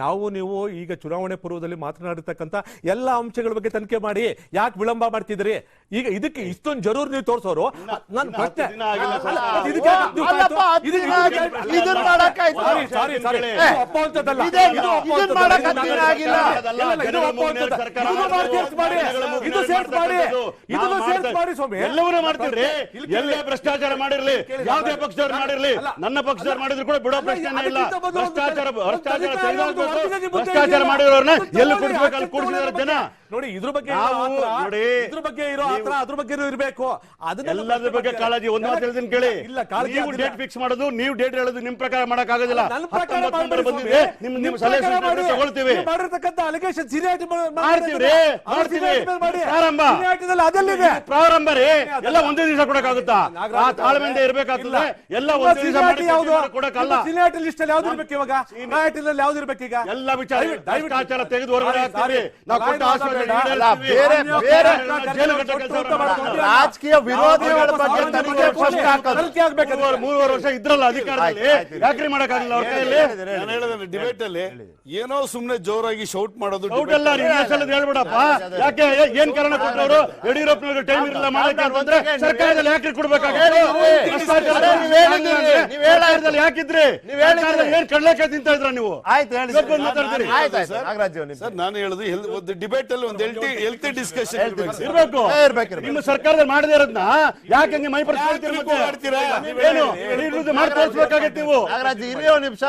ನಾವು ನೀವು ಈಗ ಚುನಾವಣೆ ಪೂರ್ವದಲ್ಲಿ ಮಾತನಾಡಿರ್ತಕ್ಕಂಥ ಎಲ್ಲ ಅಂಶಗಳ ಬಗ್ಗೆ ತನಿಖೆ ಮಾಡಿ ಯಾಕೆ ವಿಳಂಬ ಮಾಡ್ತಿದ್ರಿ ಈಗ ಇದಕ್ಕೆ ಇಷ್ಟೊಂದು ಜರೂರ್ ನೀವು ತೋರಿಸೋರು. ನನ್ ಪ್ರಶ್ನೆ ಎಲ್ಲವನ್ನೂ ಮಾಡ್ತೀರಿ ಎಲ್ಲೇ ಭ್ರಷ್ಟಾಚಾರ ಮಾಡಿರ್ಲಿ ಯಾವ್ದೇ ಪಕ್ಷದವ್ರು ಮಾಡಿರ್ಲಿ ನನ್ನ ಪಕ್ಷದವ್ರು ಮಾಡಿದ್ರು ಕೂಡ ಬಿಡೋ ಪ್ರಶ್ನೆ ಇಲ್ಲ. ಭ್ರಷ್ಟಾಚಾರ ಭ್ರಷ್ಟಾಚಾರ ಭ್ರಷ್ಟಾಚಾರ. ಮಾಡಿರೋರ್ನ ಎಲ್ಲಿ ಕುಡಿಸ್ಬೇಕು? ಅಲ್ಲಿ ಜನ. ನೋಡಿ ಇದ್ರ ಬಗ್ಗೆ ನೋಡಿ, ಇದ್ರ ಬಗ್ಗೆ ಇರೋ ಆತರ ಅದ್ರ ಬಗ್ಗೆ ಇರಬೇಕು. ಅದನ್ನೆಲ್ಲದ್ರ ಬಗ್ಗೆ ಕಾಳಜಿ ಒಂದು ಮಾತು ಹೇಳ್ತೀನಿ ಕೇಳಿ. ಇಲ್ಲ ಕಾಳಜಿ ನೀವು ಡೇಟ್ ಫಿಕ್ಸ್ ಮಾಡೋದು ನೀವು ಡೇಟ್ ಹೇಳೋದು ನಿಮ್ ಪ್ರಕಾರ ಮಾಡಕ್ ಆಗೋದಿಲ್ಲ ಬಂದಿದೆ ಸ್ವಾಮಿ. ನಿಮ್ಮ ಸಲಹೆ ಸೂಚನೆ. ತಗೊಳ್ತೀವಿ. ಮಾಡಿರ್ತಕ್ಕಂಥ ಅಲಿಗೇಷನ್ ಸೀರಿಯಾಟಿ ಮಾಡ್ತೀವ್ರಿ, ಮಾಡ್ತೀವಿ. ಪ್ರಾರಂಭ. ಅದಲ್ಲಿದೆ? ಪ್ರಾರಂಭ ರೀ. ಎಲ್ಲ ಒಂದೇ ದಿವಸ ಕೊಡಕ್ಕಾಗುತ್ತಾ? ಆ ತಾಳ್ಮೆಯಿಂದ ಇರ್ಬೇಕಾಗ್ತದೆ. ಎಲ್ಲ ಒಂದೇ ದಿವಸ ಮಾಡಿ ಯಾವುದು? ಕೊಡಕ್ಕಲ್ಲ. ಸೀನಿಯಾರಿಟಿ ಲಿಸ್ಟ್ ಅಲ್ಲಿ ಯಾವ್ದು ಇರ್ಬೇಕು ಇವಾಗ? ಅಲ್ಲಿ ಯಾವ್ದು ಇರ್ಬೇಕು ಈಗ? ಎಲ್ಲ ವಿಚಾರ ಭ್ರಷ್ಟಾಚಾರ ತೆಗೆದು ಹೊರಗಡೆ ಹಾಕ್ತೀವಿ. ನಾವು ಕೊಟ್ಟ ಆಶ್ವಾಸನೆ. ಬೇರೆ- ಬೇರೆ- ಜೈಲು ಕಟ್ಟೋ ಕೆಲಸ ಪ್ರವೃತ್ತ ಮಾಡ್ಕೊಂಡು ರಾಜಕೀಯ ವಿರೋಧಿಗಳ ಬಗ್ಗೆ ತನಿಖೆ ಪ್ರಶ್ನೆ ಹಾಕೋದು ಮೂರುವರೆ- ಮೂರುವರೆ ವರ್ಷ ಇದ್ರಲ್ಲ ಅಧಿಕಾರದಲ್ಲಿ. ಯಾಕ್ರಿ ಮಾಡಕ್ಕಾಗಲ್ಲ ಅವ್ರ ಕೈಯಲ್ಲಿ? ನಾನು ಹೇಳಿದ್ರೆ ಡಿಬೇಟ್ ಅಲ್ಲಿ ಏನೋ ಸುಮ್ನೆ ಜೋರಾಗಿ ಶೌಟ್ ಮಾಡೋದು ಡೌಟ್ ಅಲ್ಲ. ನೀವು ಹೇಳ್ಬಿಡಪ್ಪ. ಯಾಕೆ ಏನ್ ಕಾರಣ ಕೊಟ್ಟವರು ಯಡಿಯೂರಪ್ಪ ಟೈಮ್ ಇರಲ್ಲ ಮಾಡಕ್ಕೆ ಅಂತಂದ್ರೆ ಸರ್ಕಾರದಲ್ಲಿ ಯಾಕೆ ಕೊಡ್ಬೇಕಾಗಿತ್ತು? ಸರ್ಕಾರದಲ್ಲಿ ಯಾಕಿದ್ರಿ? ನೀವ್. ಸರ್ಕಾರದಲ್ಲಿ ಏನ್ ಕಡ್ಲೆಕಾಯಿ ತಿಂತ ಇದ್ರ ನೀವು? ಆಯ್ತು ಹೇಳಿ ಮಾತಾಡ್ತೀರಿ. ಆಯ್ತು ನಾಗರಾಜ್ ಸರ್ ನಾನು ಹೇಳುದು ಒಂದು ಡಿಬೇಟ್ ಅಲ್ಲಿ ಒಂದು ಹೆಲ್ತಿ ಡಿಸ್ಕಶನ್ ಡಿಸ್ಕಷನ್ ಇರ್ಬೇಕು. ಇರ್ಬೇಕು. ನಿಮ್ಮ ಸರ್ಕಾರದಲ್ಲಿ ಮಾಡದೇ ಇರೋದ್ನ ಯಾಕೆ ಹಂಗೆ ಮೈ? ಏನು? ಮಾಡಿ ತೋರಿಸ್ಬೇಕಾಗಿತ್ತು ನೀವು. ನಾಗರಾಜ್ ಇರಿ ನಿಮಿಷ.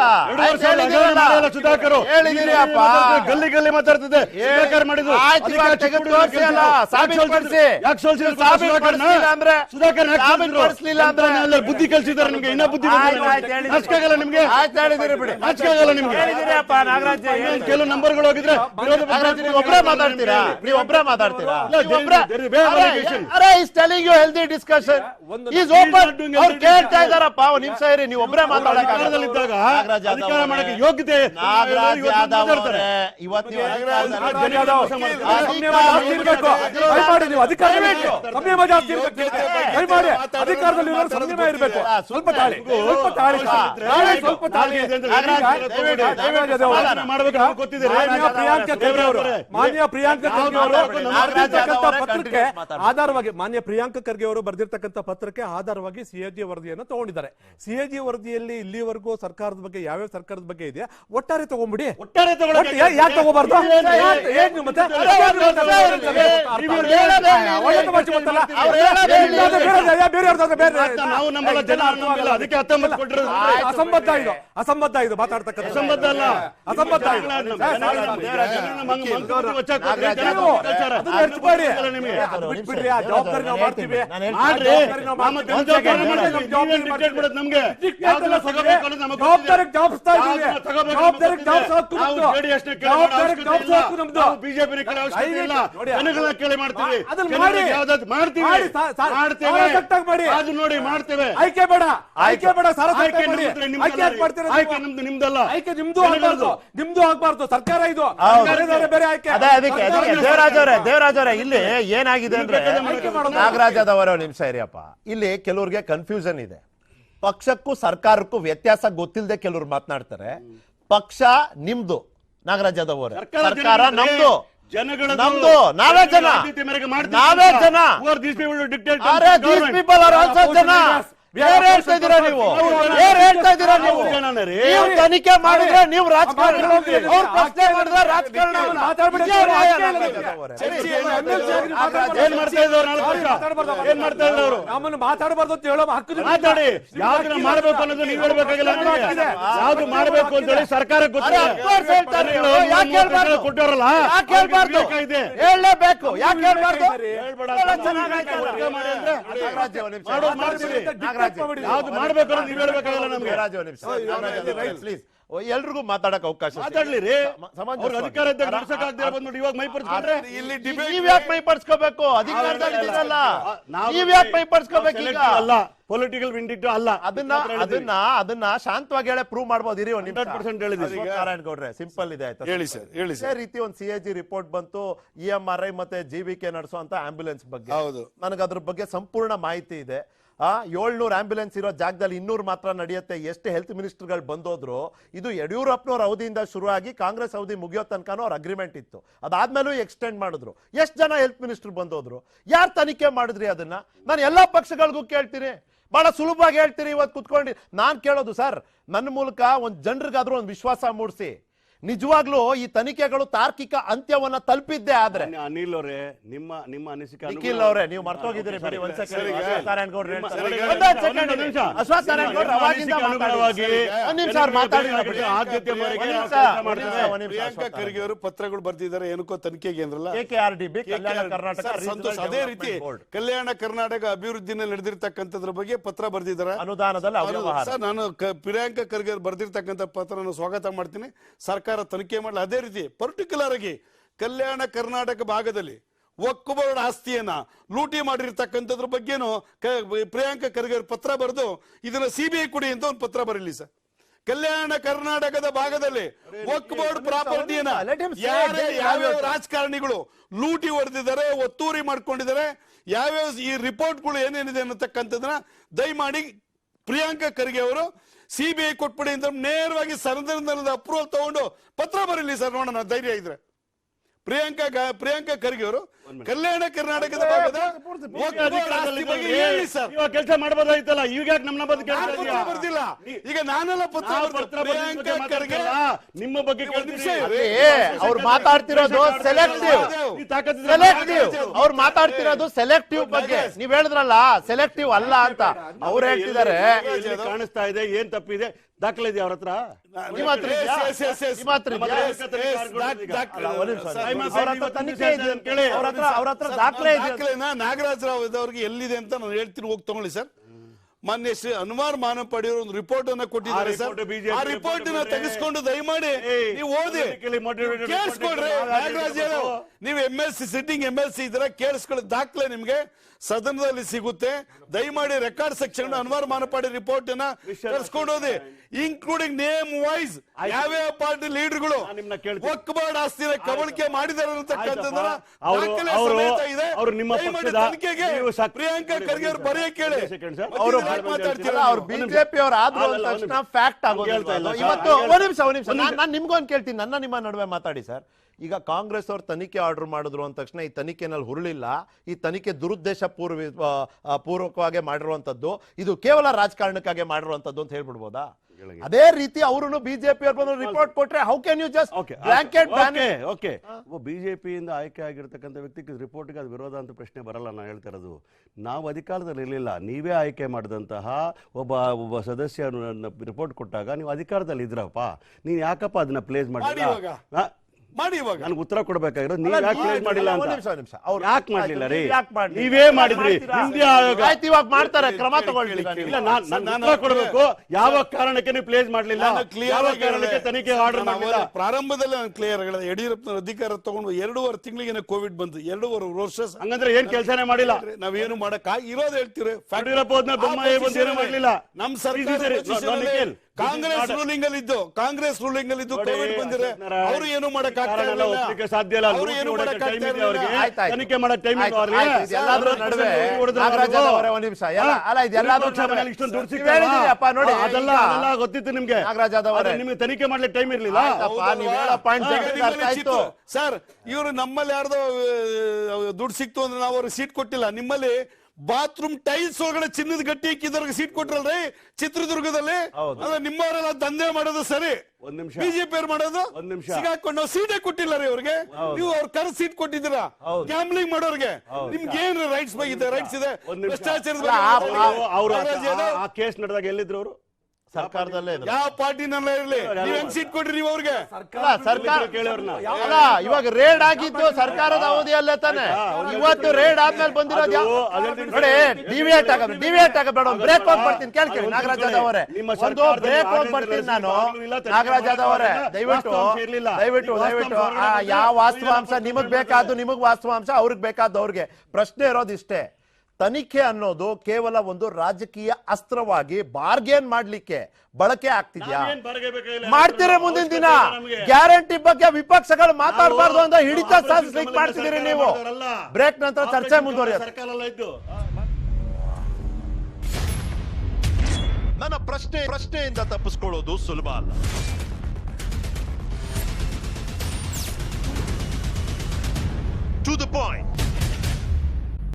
ಸುಧಾಕರ್ ಗಲ್ಲಿ ಗಲ್ಲಿ ಮಾತಾಡ್ತಿದ್ದೆ. ಸುಧಾಕರ್ ಮಾಡಿದ್ರು ಯಾಕೆ ಸೋಲ್ಸಿದ್ರು? ಅಂದ್ರೆ ಸುಧಾಕರ್? ಅಂದ್ರೆ? ಬುದ್ಧಿ ಕಲ್ಸಿದ್ದಾರೆ ನಿಮ್ಗೆ? ಇನ್ನ ಬುದ್ಧಿ. ನಾಚಿಕಾಗಲ್ಲ ನಿಮ್ಗೆ? ಬಿಡಿ. ನಿಮ್ಗೆ? ಕೆಲವು ನಂಬರ್ಗಳು ಹೋಗಿದ್ರೆ ಒಬ್ರೇ ಮಾತಾಡ್ತೀರಾ? ನೀವು ಒಬ್ರೇ ಮಾತಾಡ್ತೀರಾ? ಅರೆ, is telling you healthy discussion is open ಅವ್ರು ಕೇಳ್ತಾ. ಇದಾರಪ್ಪ ಒಂದ್ ನಿಮಿಷ ಇರಿ ನೀವು ನಾಗರಾಜ್ ಯಾದವ್ ಅಧಿಕಾರ ಅವರೇ. ಮಾಡಕ್ಕೆ ಯೋಗ್ಯತೆ ನಾಗರಾಜ್ ಇವತ್ತು ಯಾದವ್. ಅವರೇ, ಇವತ್ತು ನೀವು ಅಧಿಕಾರದಲ್ಲಿ- ಸಂಯಮ ಇರ್ಬೇಕು. ಸ್ವಲ್ಪ ತಾಳಿ. ಸ್ವಲ್ಪ ತಾಳಿ. ಸ್ವಲ್ಪ ತಾಳಿ. ಅವರೇ. ಮಾಡ್ಬೇಕು ಗೊತ್ತಿದೆ ಮಾನ್ಯ ಪ್ರಿಯಾಂಕ ಖರ್ಗೆ ಅವರು. ಮಾನ್ಯ ಆಧಾರವಾಗಿ ಮಾನ್ಯ ಪ್ರಿಯಾಂಕ ಖರ್ಗೆ ಅವರು ಬರೆದಿರ್ತಕ್ಕಂಥ ಪತ್ರಕ್ಕೆ ಆಧಾರವಾಗಿ ಸಿಎಜಿ ವರದಿಯನ್ನು ತಗೊಂಡಿದ್ದಾರೆ. ಸಿಎಜಿ ವರದಿಯಲ್ಲಿ ಇಲ್ಲಿವರೆಗೂ ಸರ್ಕಾರದ ಬಗ್ಗೆ ಯಾವ್ಯಾವ ಸರ್ಕಾರದ ಬಗ್ಗೆ ಇದೆಯಾ? ಒಟ್ಟಾರೆ ತಗೊಂಡ್ಬಿಡಿ ಒಟ್ಟಾರೆ ಯಾಕೆ ತಗೋಬಾರ್ದು? ಅಸಂಬದ್ಧ ಇದು. ಅಸಂಬದ್ಧ ಇದು ಮಾತಾಡ್ತಕ್ಕಂಥ ಅಸಂಬದ್ಧ ಅಲ್ಲ. ಅಸಂಬದ್ಧ ಇದು ಬಿಟ್ಬಿಡ್ರಿ, ಆ ಜವಾಬ್ದಾರಿ ನಾವು ಮಾಡ್ತೀವಿ. ನೋಡಿ. ಮಾಡ್ತೀವಿ. ಆಯ್ಕೆ ಬೇಡ. ಆಯ್ಕೆ ಬೇಡ ಆಯ್ಕೆ ನಮ್ದು ನಿಮ್ದಲ್ಲ. ಆಯ್ಕೆ ನಮ್ದು. ಆಗ್ಬಾರ್ದು. ನಿಮ್ದು ಆಗ್ಬಾರ್ದು. ಸರ್ಕಾರ ಇದು. ಬೇರೆ ಆಯ್ಕೆ. ದೇವರಾಜ್ ಅವರೇ ದೇವರಾಜ್ ಅವರೇ ಇಲ್ಲಿ ಏನಾಗಿದೆ ಅಂದ್ರೆ. ನಾಗರಾಜ್ ಒಂದ್ ನಿಮಿಷ ಇರಿಯಪ್ಪ ಇಲ್ಲಿ ಕೆಲವ್ರಿಗೆ ಕನ್ಫ್ಯೂಷನ್ ಇದೆ. ಪಕ್ಷಕ್ಕೂ ಸರ್ಕಾರಕ್ಕೂ ವ್ಯತ್ಯಾಸ ಗೊತ್ತಿಲ್ಲದೆ ಕೆಲವ್ರು ಮಾತನಾಡ್ತಾರೆ. ಪಕ್ಷ ನಿಮ್ದು ನಾಗರಾಜ್ ಯಾದವ್ ಅವರೇ ಸರ್ಕಾರ ನಮ್ದು. ಜನಗಳ ನಮ್ದು. ನಾವೇ ಜನ. ನಾವೇ ಜನ. ಪೀಪಲ್ ಆರ್ ಆಲ್ಸೋ ಜನ. ನೀವು ಏನ್ ಹೇಳ್ತಾ ಇದ್ದೀರಾ ನೀವು ಜನನೇ ರೀ. ನೀವು ತನಿಖೆ ಮಾಡಿದ್ರೆ ನೀವು ರಾಜಕಾರಣ ಅವ್ರು ಪ್ರಶ್ನೆ ಮಾಡಿದ್ರೆ ರಾಜಕಾರಣ ಏನು ಮಾಡ್ತಾ ಇದ್ದವ್ರು ನಾಲ್ಕು ವರ್ಷ? ಮಾತಾಡ್ಬಾರ್ದು. ಏನ್ ಮಾಡ್ತಾ ಇದ್ದವ್ರು ನಮ್ಮನ್ನು ಮಾತಾಡಬಾರ್ದು ಅಂತ ಹೇಳೋ ಹಕ್ಕು ಮಾತಾಡಿ ಯಾವ್ದನ್ನ. ಮಾಡ್ಬೇಕು ಅನ್ನೋದು ನೀವ್ ಹೇಳ್ಬೇಕಾಗಿಲ್ಲ. ಯಾವ್ದು ಮಾಡ್ಬೇಕು ಅಂತ ಹೇಳಿ ಸರ್ಕಾರಕ್ಕೆ ಅರೆ, ಗೊತ್ತಿದೆ of course ಹೇಳ್ತಾರೆ ಯಾಕೆ ಹೇಳ್ಬಾರ್ದು? ಕೊಟ್ಟವರಲ್ಲ ಯಾಕೆ ಹೇಳ್ಬಾರ್ದು ಹೇಳಲೇಬೇಕು ಯಾಕೆ ಹೇಳ್ಬಾರ್ದು ಹೇಳ್ಬೇಡ. ಮಾಡ್ತೀವಿ. ನಾಗರಾಜ್ ಯಾವ್ದು ಮಾಡ್ಬೇಕು ಅನ್ನೋದು ನೀವ್ ಹೇಳ್ಬೇಕಾಗಿಲ್ಲ ನಮ್ಗೆ. ನಾಗರಾಜ್ ಒಂದ್ ನಿಮಿಷ. ನಾಗರಾಜ್ ಪ್ಲೀಸ್ ಎಲ್ರಿಗೂ ಮಾತಾಡಕ್ ಅವಕಾಶ ಸಿಗ್ಲಿ. ಮಾತಾಡ್ಲಿ ರೀ ಸಮಾಜ. ಅವ್ರ ಅಧಿಕಾರ ಇದ್ದಾಗ ಬಂದ್ಬಿಟ್ಟು ಇವಾಗ ಮೈ ಇಲ್ಲಿ ನೀವ್ ಯಾಕೆ ಮೈ ಪಡಿಸ್ಕೋಬೇಕು ಅಧಿಕಾರದಲ್ಲಿ ಇದ್ದೀರಲ್ಲ ನಾವು ನೀವ್ ಯಾಕೆ ಮೈ ಪಡಿಸ್ಕೋಬೇಕು ಈಗ? selective ಅಲ್ಲ. ಪೊಲಿಟಿಕಲ್ ವಿಂಡಿಕ್ಟ್ ಅಲ್ಲ. ಅದನ್ನ ಅದನ್ನ ಅದನ್ನ ಶಾಂತವಾಗಿ ಹೇಳಿ ಪ್ರೂವ್ ಮಾಡ್ಬೋದು. ಇರಿ ಒಂದು 100% ನಾರಾಯಣ ಅಶ್ವಥ್ ನಾರಾಯಣ್ ಗೌಡ್ರೆ ಸಿಂಪಲ್ ಇದೆ ಆಯ್ತಾ ಹೇಳಿ ಸರ್ ಹೇಳಿ ಇದೇ ಸರ್. ರೀತಿ ಒಂದು ಸಿ ಎ ಜಿ ರಿಪೋರ್ಟ್ ಬಂತು. ಇ ಎಂ ಆರ್ ಐ ಮತ್ತೆ ಜಿ ವಿ ಕೆ ನಡೆಸುವಂತ ಆಂಬ್ಯುಲೆನ್ಸ್ ಬಗ್ಗೆ. ಹೌದು. ನನಗೆ ಅದ್ರ ಬಗ್ಗೆ ಸಂಪೂರ್ಣ ಮಾಹಿತಿ ಇದೆ. ಆ ಏಳ್ನೂರು ಆಂಬ್ಯುಲೆನ್ಸ್ ಇರೋ ಜಾಗದಲ್ಲಿ ಇನ್ನೂರು ಮಾತ್ರ ನಡೆಯುತ್ತೆ, ಎಷ್ಟು ಹೆಲ್ತ್ ಮಿನಿಸ್ಟರ್ಗಳು ಬಂದೋದ್ರು, ಇದು ಯಡಿಯೂರಪ್ಪನವ್ರ ಅವಧಿಯಿಂದ ಶುರುವಾಗಿ ಕಾಂಗ್ರೆಸ್ ಅವಧಿ ಮುಗಿಯೋ ತನಕನೂ ಅವ್ರ ಅಗ್ರಿಮೆಂಟ್ ಇತ್ತು. ಅದಾದ್ಮೇಲೂ ಎಕ್ಸ್ಟೆಂಡ್ ಮಾಡಿದ್ರು. ಎಷ್ಟು ಜನ ಹೆಲ್ತ್ ಮಿನಿಸ್ಟರ್ ಬಂದೋದ್ರು? ಯಾರು ತನಿಖೆ ಮಾಡಿದ್ರಿ ಅದನ್ನ? ನಾನು ಎಲ್ಲ ಪಕ್ಷಗಳಿಗೂ ಕೇಳ್ತೀನಿ. ಬಹಳ ಸುಲಭವಾಗಿ ಹೇಳ್ತೀರಿ ಇವತ್ತು ಕುತ್ಕೊಂಡು. ನಾನು ಕೇಳೋದು, ಸರ್ ನನ್ನ ಮೂಲಕ ಒಂದು ಜನರಿಗಾದ್ರೂ ಒಂದು ವಿಶ್ವಾಸ ಮೂಡಿಸಿ. ನಿಜವಾಗ್ಲೂ ಈ ತನಿಖೆಗಳು ತಾರ್ಕಿಕ ಅಂತ್ಯವನ್ನ ತಲುಪಿದ್ದೆ ಆದ್ರೆ. ಅನಿಲ್ ಅವರೇ ನಿಮ್ಮ ನಿಮ್ಮ ಅನಿಸಿಕೆ ನಿಖಿಲ್ ಅವರೇ ನೀವು ಮರ್ತೋಗಿದ್ದೀರಿ ಬರೀ ಒಂದ್ ಸೆಕೆಂಡ್. ಅಶ್ವಥ್ ನಾರಾಯಣ್ ಗೌಡ್ರು. ಅಶ್ವಥ್ ನಾರಾಯಣ್ ಅವಾಗಿಂದ ಮಾತಾಡಿ. ಒಂದ್ ನಿಮಿಷ. ಅವ್ರು ಮಾತಾಡಿ ಬೇರೆ ಬೇರೆ ಆದ್ಯತೆ ಪ್ರಿಯಾಂಕಾ ಖರ್ಗೆ ಅವರು ಪತ್ರಗಳು ಬರ್ತಿದ್ದಾರೆ ಏನಕ್ಕೋ ತನಿಖೆಗೆ ಅಂದ್ರಲ್ಲ. ಡಿ ಬಿ ಕಲ್ಯಾಣ ಕರ್ನಾಟಕ ಸಂತೋಷ ಅದೇ ರೀತಿ ಕಲ್ಯಾಣ ಕರ್ನಾಟಕ ಅಭಿವೃದ್ಧಿನಲ್ಲಿ ನಡೆದಿರ್ತಕ್ಕಂಥದ್ರ ಬಗ್ಗೆ ಪತ್ರ ಬರ್ದಿದ್ದಾರೆ. ಅನುದಾನದಲ್ಲಿ ನಾನು ಪ್ರಿಯಾಂಕ ಪ್ರಿಯಾಂಕಾ ಖರ್ಗೆ ಅವರು ಬರ್ದಿರ್ತಕ್ಕಂಥ ಪತ್ರ ಸ್ವಾಗತ ಮಾಡ್ತೀನಿ. ಸರ್ಕಾರ ತನಿಖೆ ಮಾಡಲಿ ಅದೇ ರೀತಿ ಪರ್ಟಿಕ್ಯುಲರ್ ಆಗಿ ಕಲ್ಯಾಣ ಕರ್ನಾಟಕ ಭಾಗದಲ್ಲಿ ಒಕ್ಕುಬೋರ್ಡ್ ಆಸ್ತಿಯನ್ನ ಲೂಟಿ ಮಾಡಿರ್ತಕ್ಕಂಥದ್ರ ಬಗ್ಗೆನೂ ಪ್ರಿಯಾಂಕ ಖರ್ಗೆ ಪತ್ರ ಬರೆದು ಇದನ್ನ ಸಿಬಿಐ ಕೊಡಿ ಅಂತ ಒಂದು ಪತ್ರ ಬರಲಿ ಸರ್ ಕಲ್ಯಾಣ ಕರ್ನಾಟಕದ ಭಾಗದಲ್ಲಿ ವಕ್ ಬೋರ್ಡ್ ಪ್ರಾಪರ್ಟಿಯನ್ನ ಯಾರೇ ಯಾವ್ಯಾವ ರಾಜಕಾರಣಿಗಳು ಲೂಟಿ ಹೊಡೆದಿದ್ದಾರೆ ಒತ್ತೂರಿ ಮಾಡ್ಕೊಂಡಿದ್ದಾರೆ ಯಾವ್ಯಾವ ಈ ರಿಪೋರ್ಟ್ಗಳು ಏನೇನಿದೆ ಅನ್ನತಕ್ಕಂಥದ್ದನ್ನ ದಯಮಾಡಿ ಪ್ರಿಯಾಂಕಾ ಖರ್ಗೆ ಅವರು ಸಿಬಿಐ ಕೊಟ್ಬಿಡಿ ಅಂತ ನೇರವಾಗಿ ಸದನದ ಅಪ್ರೂವಲ್ ತಗೊಂಡು ಪತ್ರ ಬರೀಲಿ ಸರ್ ನೋಡೋಣ, ಧೈರ್ಯ ಇದ್ರೆ. ಪ್ರಿಯಾಂಕಾ ಪ್ರಿಯಾಂಕಾ ಖರ್ಗೆ ಅವರು ಕಲ್ಯಾಣ ಕರ್ನಾಟಕದ ಭಾಗದ ಹೇಳಿ ಕೆಲಸ ಮಾಡ್ಬೋದಾಯ್ತಲ್ಲ ಈಗ ಯಾಕೆ ನಮ್ಮ ಬಗ್ಗೆ ಬರ್ದಿಲ್ಲ ಈಗ ನಾನೆಲ್ಲ ಪತ್ರ. ನಿಮ್ಮ ಬಗ್ಗೆ. ಅವ್ರು ಮಾತಾಡ್ತಿರೋದು ಸೆಲೆಕ್ಟಿವ್ ಸೆಲೆಕ್ಟಿವ್. ಅವ್ರು ಮಾತಾಡ್ತಿರೋದು ಸೆಲೆಕ್ಟಿವ್ ಬಗ್ಗೆ ನೀವ್ ಹೇಳಿದ್ರಲ್ಲ ಸೆಲೆಕ್ಟಿವ್ ಅಲ್ಲ ಅಂತ ಅವ್ರು ಹೇಳ್ತಿದ್ದಾರೆ ಕಾಣಿಸ್ತಾ ಇದೆ ಏನ್ ತಪ್ಪಿದೆ ದಾಖಲೆ ಇದೆ ಅವ್ರ ಹತ್ರ ನಿಮ್ಮ ಹತ್ರ ಇದೆಯಾ? ಅವ್ರ ಹತ್ರ ತನಿಖೆ ಇದೆ ಅಂತ ಕೇಳಿ ಅವ್ರ ಹತ್ರ ಅವ್ರ ಹತ್ರ ದಾಖಲೆ ಇದೆ ದಾಖಲೆನ ನಾಗರಾಜ್ ರಾವ್ ಇದ್ದವ್ರಿಗೆ ಎಲ್ಲಿದೆ ಅಂತ ನಾನು ಹೇಳ್ತೀನಿ ಹೋಗಿ ತಗೊಳ್ಳಿ ಸರ್. ಮಾನ್ಯ ಶ್ರೀ ಅನುಮಾರ್ ಮಾನಪಾಡಿ ಅವರು ಒಂದು ರಿಪೋರ್ಟ್ ಅನ್ನ ಕೊಟ್ಟಿದ್ದಾರೆ ಆ ಸರ್. report BJP ಆ ರಿಪೋರ್ಟ್ನ report ತೆಗೆಸ್ಕೊಂಡು ದಯಮಾಡಿ ಏಯ್, ನೀವು ಓದಿ. politically motivated ಕೇಳಿಸ್ಕೊಡ್ರಿ ನಾಗರಾಜ್ ನೀವು M L C sitting M L C ಇದ್ರ ಕೇಳಿಸ್ಕೊಳ್ಳಿ. ದಾಖಲೆ ನಿಮ್ಗೆ ಸದನದಲ್ಲಿ ಸಿಗುತ್ತೆ. ದಯಮಾಡಿ record section Anwar Manippady report ಅನ್ನ ಕರ್ಸ್ಕೊಂಡು ಹೋದಿ ಇನ್ಕ್ಲೂಡಿಂಗ್ ನೇಮ್ ವೈಸ್ ಯಾವ್ಯಾವ ಪಾರ್ಟಿ ಲೀಡರ್ಗಳು ನಿಮ್ನ ಕೇಳ್ತೀನಿ. ವಕ್ ಬೋರ್ಡ್ ಆಸ್ತಿನ ಕಬಳಿಕೆ ಮಾಡಿದ್ದಾರೆ ಅನ್ನತಕ್ಕಂಥದ್ದನ್ನ ಆಯ್ತಪ್ಪ. ಅವ್ರು- ದಾಖಲೆ ಅವ್ರು- ಸಮೇತ ಇದೆ. ಅವ್ರು ನಿಮ್ಮ ದಯಮಾಡಿ ಪಕ್ಷದ- ತನಿಖೆಗೆ ನೀವು ಸಾಕ್- ಪ್ರಿಯಾಂಕಾ ಖರ್ಗೆ ಅವ್ರು ಒಂದು ಬರೆಯ ಕೇಳಿ. second sir. ಮತ್ತೆ ಅವರು ಯಾಕ್ ಮಾತಾಡ್ತೀರಾ? ಅಲ್ಲ, ಅವ್ರು? ಬಿಜೆಪಿ ಅವ್ರು ಆದ್ರು ಅಂದ ಒಂದು ತಕ್ಷಣ ನಿಮಿಷ. ಫ್ಯಾಕ್ಟ್ ಆಗೋದು ಹೇಳ್ತಾ ಇಲ್ಲ. ಸರ್. ಇವತ್ತು ಒಂದು ಒಂದ್ ನಿಮಿಷ ಒಂದ್ ನಿಮಿಷ. ನಾನು ನಾನ್ ಒಂದ್ ನಿಮ್ಗೊಂದು ಕೇಳ್ತೀನಿ. ನನ್ನ ನಿಮ್ಮ ನಡುವೆ ಮಾತಾಡಿ ಸರ್. ಈಗ ಕಾಂಗ್ರೆಸ್ ಅವ್ರು ತನಿಖೆ ಆರ್ಡರ್ ಮಾಡಿದ್ರು ಅಂದ ತಕ್ಷಣ ಈ ತನಿಖೆನಲ್ಲಿ ಹುರುಳಿಲ್ಲ. ಈ ತನಿಖೆ ದುರುದ್ದೇಶ ಪೂರ್ವ ಆ, ಪೂರ್ವಕವಾಗಿ ಮಾಡಿರುವಂತದ್ದು. ಇದು ಕೇವಲ ರಾಜಕಾರಣಕ್ಕಾಗಿ ಮಾಡಿರುವಂತದ್ದು ಅಂತ ಹೇಳ್ಬಿಡ್ಬೋದಾ? ಅದೇ ರೀತಿ ಅವರು ಬಿಜೆಪಿ ಅವ್ರು ಬಂದು ರಿಪೋರ್ಟ್ ಕೊಟ್ರೆ how can you just okay blanket okay ಬಿಜೆಪಿಯಿಂದ ಆಯ್ಕೆ ಆಗಿರ್ತಕ್ಕಂಥ ವ್ಯಕ್ತಿಗೆ ರಿಪೋರ್ಟ್ಗೆ ಅದು ವಿರೋಧ ಅಂತ ಪ್ರಶ್ನೆ ಬರಲ್ಲ ನಾನು ಹೇಳ್ತಾ ಇರೋದು. ನಾವು ಅಧಿಕಾರದಲ್ಲಿ ಇರಲಿಲ್ಲ ನೀವೇ ಆಯ್ಕೆ ಮಾಡಿದಂತಹ ಒಬ್ಬ ಒಬ್ಬ ಸದಸ್ಯ ರಿಪೋರ್ಟ್ ಕೊಟ್ಟಾಗ ನೀವು ಅಧಿಕಾರದಲ್ಲಿ ಇದ್ರಪ್ಪ. ನೀನ್ ಯಾಕಪ್ಪ ಅದನ್ನ ಪ್ಲೇಸ್ ಮಾಡಿ ಮಾಡಿಲ್ಲ ಮಾಡಿ ಇವಾಗ. ನನಗೆ ಉತ್ತರ ಕೊಡಬೇಕಾಗಿರೋದು ನೀವು ಯಾಕೆ ಪ್ಲೇಸ್ ಮಾಡಿಲ್ಲ ಅಂತ. ನಿಮಿಷ ನಿಮಿಷ. ಅವ್ರು ಯಾಕೆ ಮಾಡಲಿಲ್ಲ ರೀ? ಯಾಕೆ ಮಾಡ್ಲಿಲ್ಲ? ನೀವೇ ಮಾಡಿದ್ರಿ. ಹಿಂದಿ ಆಯೋಗ. ಆಯ್ತು ಇವಾಗ ಮಾಡ್ತಾರೆ ಕ್ರಮ ತಗೊಳ್ಳಿ. ಇಲ್ಲ ನಾನ್ ನಾನು ಉತ್ತರ ಕೊಡಬೇಕು. ಯಾವ ಕಾರಣಕ್ಕೆ ನೀವು ಪ್ಲೇಸ್ ಮಾಡಲಿಲ್ಲ? ಯಾವ ಆಗಿ ಕಾರಣಕ್ಕೆ. ತನಿಖೆ ಆರ್ಡರ್ ಮಾಡಲಿಲ್ಲ? ಪ್ರಾರಂಭದಲ್ಲಿ ನಾನು ಕ್ಲಿಯರ್ ಹೇಳಿದೆ. ಯಡಿಯೂರಪ್ಪನ ಅಧಿಕಾರ ತಗೊಂಡು ಎರಡೂವರೆ ತಿಂಗಳಿಗೆ ಕೋವಿಡ್ ಬಂತು. ಎರಡೂವರೆ ವರ್ಷ ಹಂಗಂದ್ರೆ ಏನ್ ಕೆಲಸನೇ ಮಾಡಿಲ್ಲ? ನಾವೇನು ಮಾಡಕ್ ಇರೋದು ಹೇಳ್ತೀವಿ ಯಡಿಯೂರಪ್ಪ ಹೋದ್ಮೇಲೆ ಬೊಮ್ಮಾಯಿ ಬಂದು ಏನೂ ಮಾಡ್ಲಿಲ್ಲ. ನಮ್ ಇದು ಸರ್ಕಾರ ಕಾಂಗ್ರೆಸ್ ರೂಲಿಂಗ್ ಅಲ್ಲಿ ಇದ್ದು ಕಾಂಗ್ರೆಸ್ ರೂಲಿಂಗ್ ಅಲ್ಲಿ ಇದ್ದು ಕೋವಿಡ್ ಬಂದಿದೆ ಅವರು ಏನು ಮಾಡಕ್ ಆಗ್ತಾ ಸಾಧ್ಯ ಇಲ್ಲ. ಅವರು ಏನು ಮಾಡಕ್ ಆಗ್ತಾ ಇದೆ ಅವ್ರಿಗೆ. ತನಿಖೆ ಮಾಡಕ್ ಟೈಮ್ ಇಲ್ಲ ಅವ್ರಿಗೆ. ಎಲ್ಲಾದ್ರೂ ನಡುವೆ ನಾಗರಾಜ್ ಅವರೇ. ಒಂದ್ ನಿಮಿಷ. ಎಲ್ಲ ಅಲ್ಲ ಇದು ಎಲ್ಲಾದ್ರೂ ವಿಪಕ್ಷ ಇಷ್ಟೊಂದು ದುಡ್ಡು? ಹೇಳಿದ್ದೀರಪ್ಪ ನೋಡಿ ಅದೆಲ್ಲ ಅದೆಲ್ಲ ಗೊತ್ತಿತ್ತು ನಿಮ್ಗೆ. ನಾಗರಾಜ್ ಯಾದವ್ ಅವರೇ. ನಿಮ್ಗೆ ತನಿಖೆ ಮಾಡ್ಲಿಕ್ಕೆ ಟೈಮ್ ಇರ್ಲಿಲ್ಲ? ಅಪ್ಪ ನೀವು ಹೇಳ ಪಾಯಿಂಟ್. ಸರ್ ಇವರು ನಮ್ಮಲ್ಲಿ ಯಾರ್ದೋ ದುಡ್ಡು ಸಿಕ್ತು ಅಂದ್ರೆ ನಾವು ಅವ್ರಿಗೆ ಸೀಟ್ ಕೊಟ್ಟಿಲ್ಲ. ನಿಮ್ಮಲ್ಲಿ ಬಾತ್ರೂಮ್ ಟೈಲ್ಸ್ ಒಳಗಡೆ ಚಿನ್ನದ ಗಟ್ಟಿ ಹಾಕಿದವ್ರಿಗೆ ಸೀಟ್ ಕೊಟ್ರಲ್ರಿ? ಚಿತ್ರದುರ್ಗದಲ್ಲಿ? ಅಂದ್ರೆ ನಿಮ್ಮವರೆಲ್ಲ ದಂಧೆ ಮಾಡೋದು ಸರಿ? ಒಂದ್ ನಿಮಿಷ. ಬಿಜೆಪಿ ಅವ್ರು ಮಾಡೋದು? ಒಂದ್ ನಿಮಿಷ. ಸಿಗಾಕೊಂಡು ನಾವು ಸೀಟೇ ಕೊಟ್ಟಿಲ್ಲ ರೀ ಅವ್ರಿಗೆ. ನೀವು ಅವ್ರ ಕರ್ ಸೀಟ್ ಕೊಟ್ಟಿದ್ದೀರಾ? ಗ್ಯಾಮ್ಲಿಂಗ್ ಮಾಡೋರ್ಗೆ. ನಿಮ್ಗೆ ಏನ್ ರೈಟ್ಸ್ ಬಗ್ಗೆ ರೈಟ್ಸ್ ಇದೆ? ಒಂದ್ ನಿಮಿಷ. ಭ್ರಷ್ಟಾಚಾರದ ಅಲ್ಲ, ಆ- ಆ- ಅವರು ನಾಗರಾಜ್ ಆ ಕೇಸ್ ನಡೆದಾಗ ಎಲ್ಲಿದ್ರು ಅವರು? ಸರ್ಕಾರದಲ್ಲೇ. ಯಾವ ಪಾರ್ಟಿನಲ್ಲ ಇರ್ಲಿ? ನೀವ್ ಹೆಂಗ್ ಸೀಟ್ ಕೊಟ್ರಿ ನೀವು ಅವ್ರಿಗೆ? ಸರ್ಕಾರ ಕೇಳೋರ್ನ. ಅಲ್ಲ ಇವಾಗ ರೇಡ್ ಆಗಿದ್ದು ಸರ್ಕಾರದ ಅವಧಿಯಲ್ಲೇ ತಾನೆ. ಇವತ್ತು ರೇಡ್ ಆದ್ಮೇಲೆ ಬಂದಿರೋದು ನೋಡಿ ಡಿವಿಯೇಟ್ ಆಗ ಡಿವಿಯೇಟ್ ಆಗಬೇಡ ಬ್ರೇಕ್ ಹೋಗಿ ಬರ್ತೀನಿ ಕೇಳಿ ಕೇಳಿ ಅದನ್ನ ನಾಗರಾಜ್ ಯಾದವ್ ಅವರೇ ನಿಮ್ಮ ಒಂದು ಬ್ರೇಕ್ ಹೋಗಿ ಬರ್ತೀನಿ ನಾನು. ನಾಗರಾಜ್ ಯಾದವ್ ಅವರೇ ದಯವಿಟ್ಟು ಇರ್ಲಿಲ್ಲ. ದಯವಿಟ್ಟು ದಯವಿಟ್ಟು ಯಾವ ವಾಸ್ತವಾಂಶ ನಿಮಗ್ ಬೇಕಾದ್ದು ನಿಮಗ್ ವಾಸ್ತವಾಂಶ ಅವ್ರಿಗೆ ಬೇಕಾದ್ದು ಅವ್ರಿಗೆ ಪ್ರಶ್ನೆ ಇರೋದು ಇಷ್ಟೇ ತನಿಖೆ ಅನ್ನೋದು ಕೇವಲ ಒಂದು ರಾಜಕೀಯ ಅಸ್ತ್ರವಾಗಿ ಬಾರ್ಗೇನ್ ಮಾಡ್ಲಿಕ್ಕೆ ಬಳಕೆ ಆಗ್ತಿದ್ಯಾ? ಮಾಡ್ತೀರ ಬಾರ್ಗೆ ಬೇಕಾಗಿಲ್ಲ. ಮಾಡ್ತೀರಿ ಮುಂದಿನ ದಿನ? ಗ್ಯಾರಂಟಿ ಬಗ್ಗೆ ವಿಪಕ್ಷಗಳು ಮಾತಾಡಬಾರ್ದು ಅಂತ ಹಿಡಿತ ಸಾಧಿಸ್ಲಿಕ್ಕೆ ಮಾಡ್ತಿದ್ದೀರಿ ನೀವು. ಬ್ರೇಕ್ ನಂತರ ಚರ್ಚೆ ಮುಂದುವರಿಯುತ್ತೆ. ನನ್ನ ಪ್ರಶ್ನೆ ಪ್ರಶ್ನೆಯಿಂದ ತಪ್ಪಿಸ್ಕೊಳ್ಳೋದು ಸುಲಭ ಅಲ್ಲ. To the point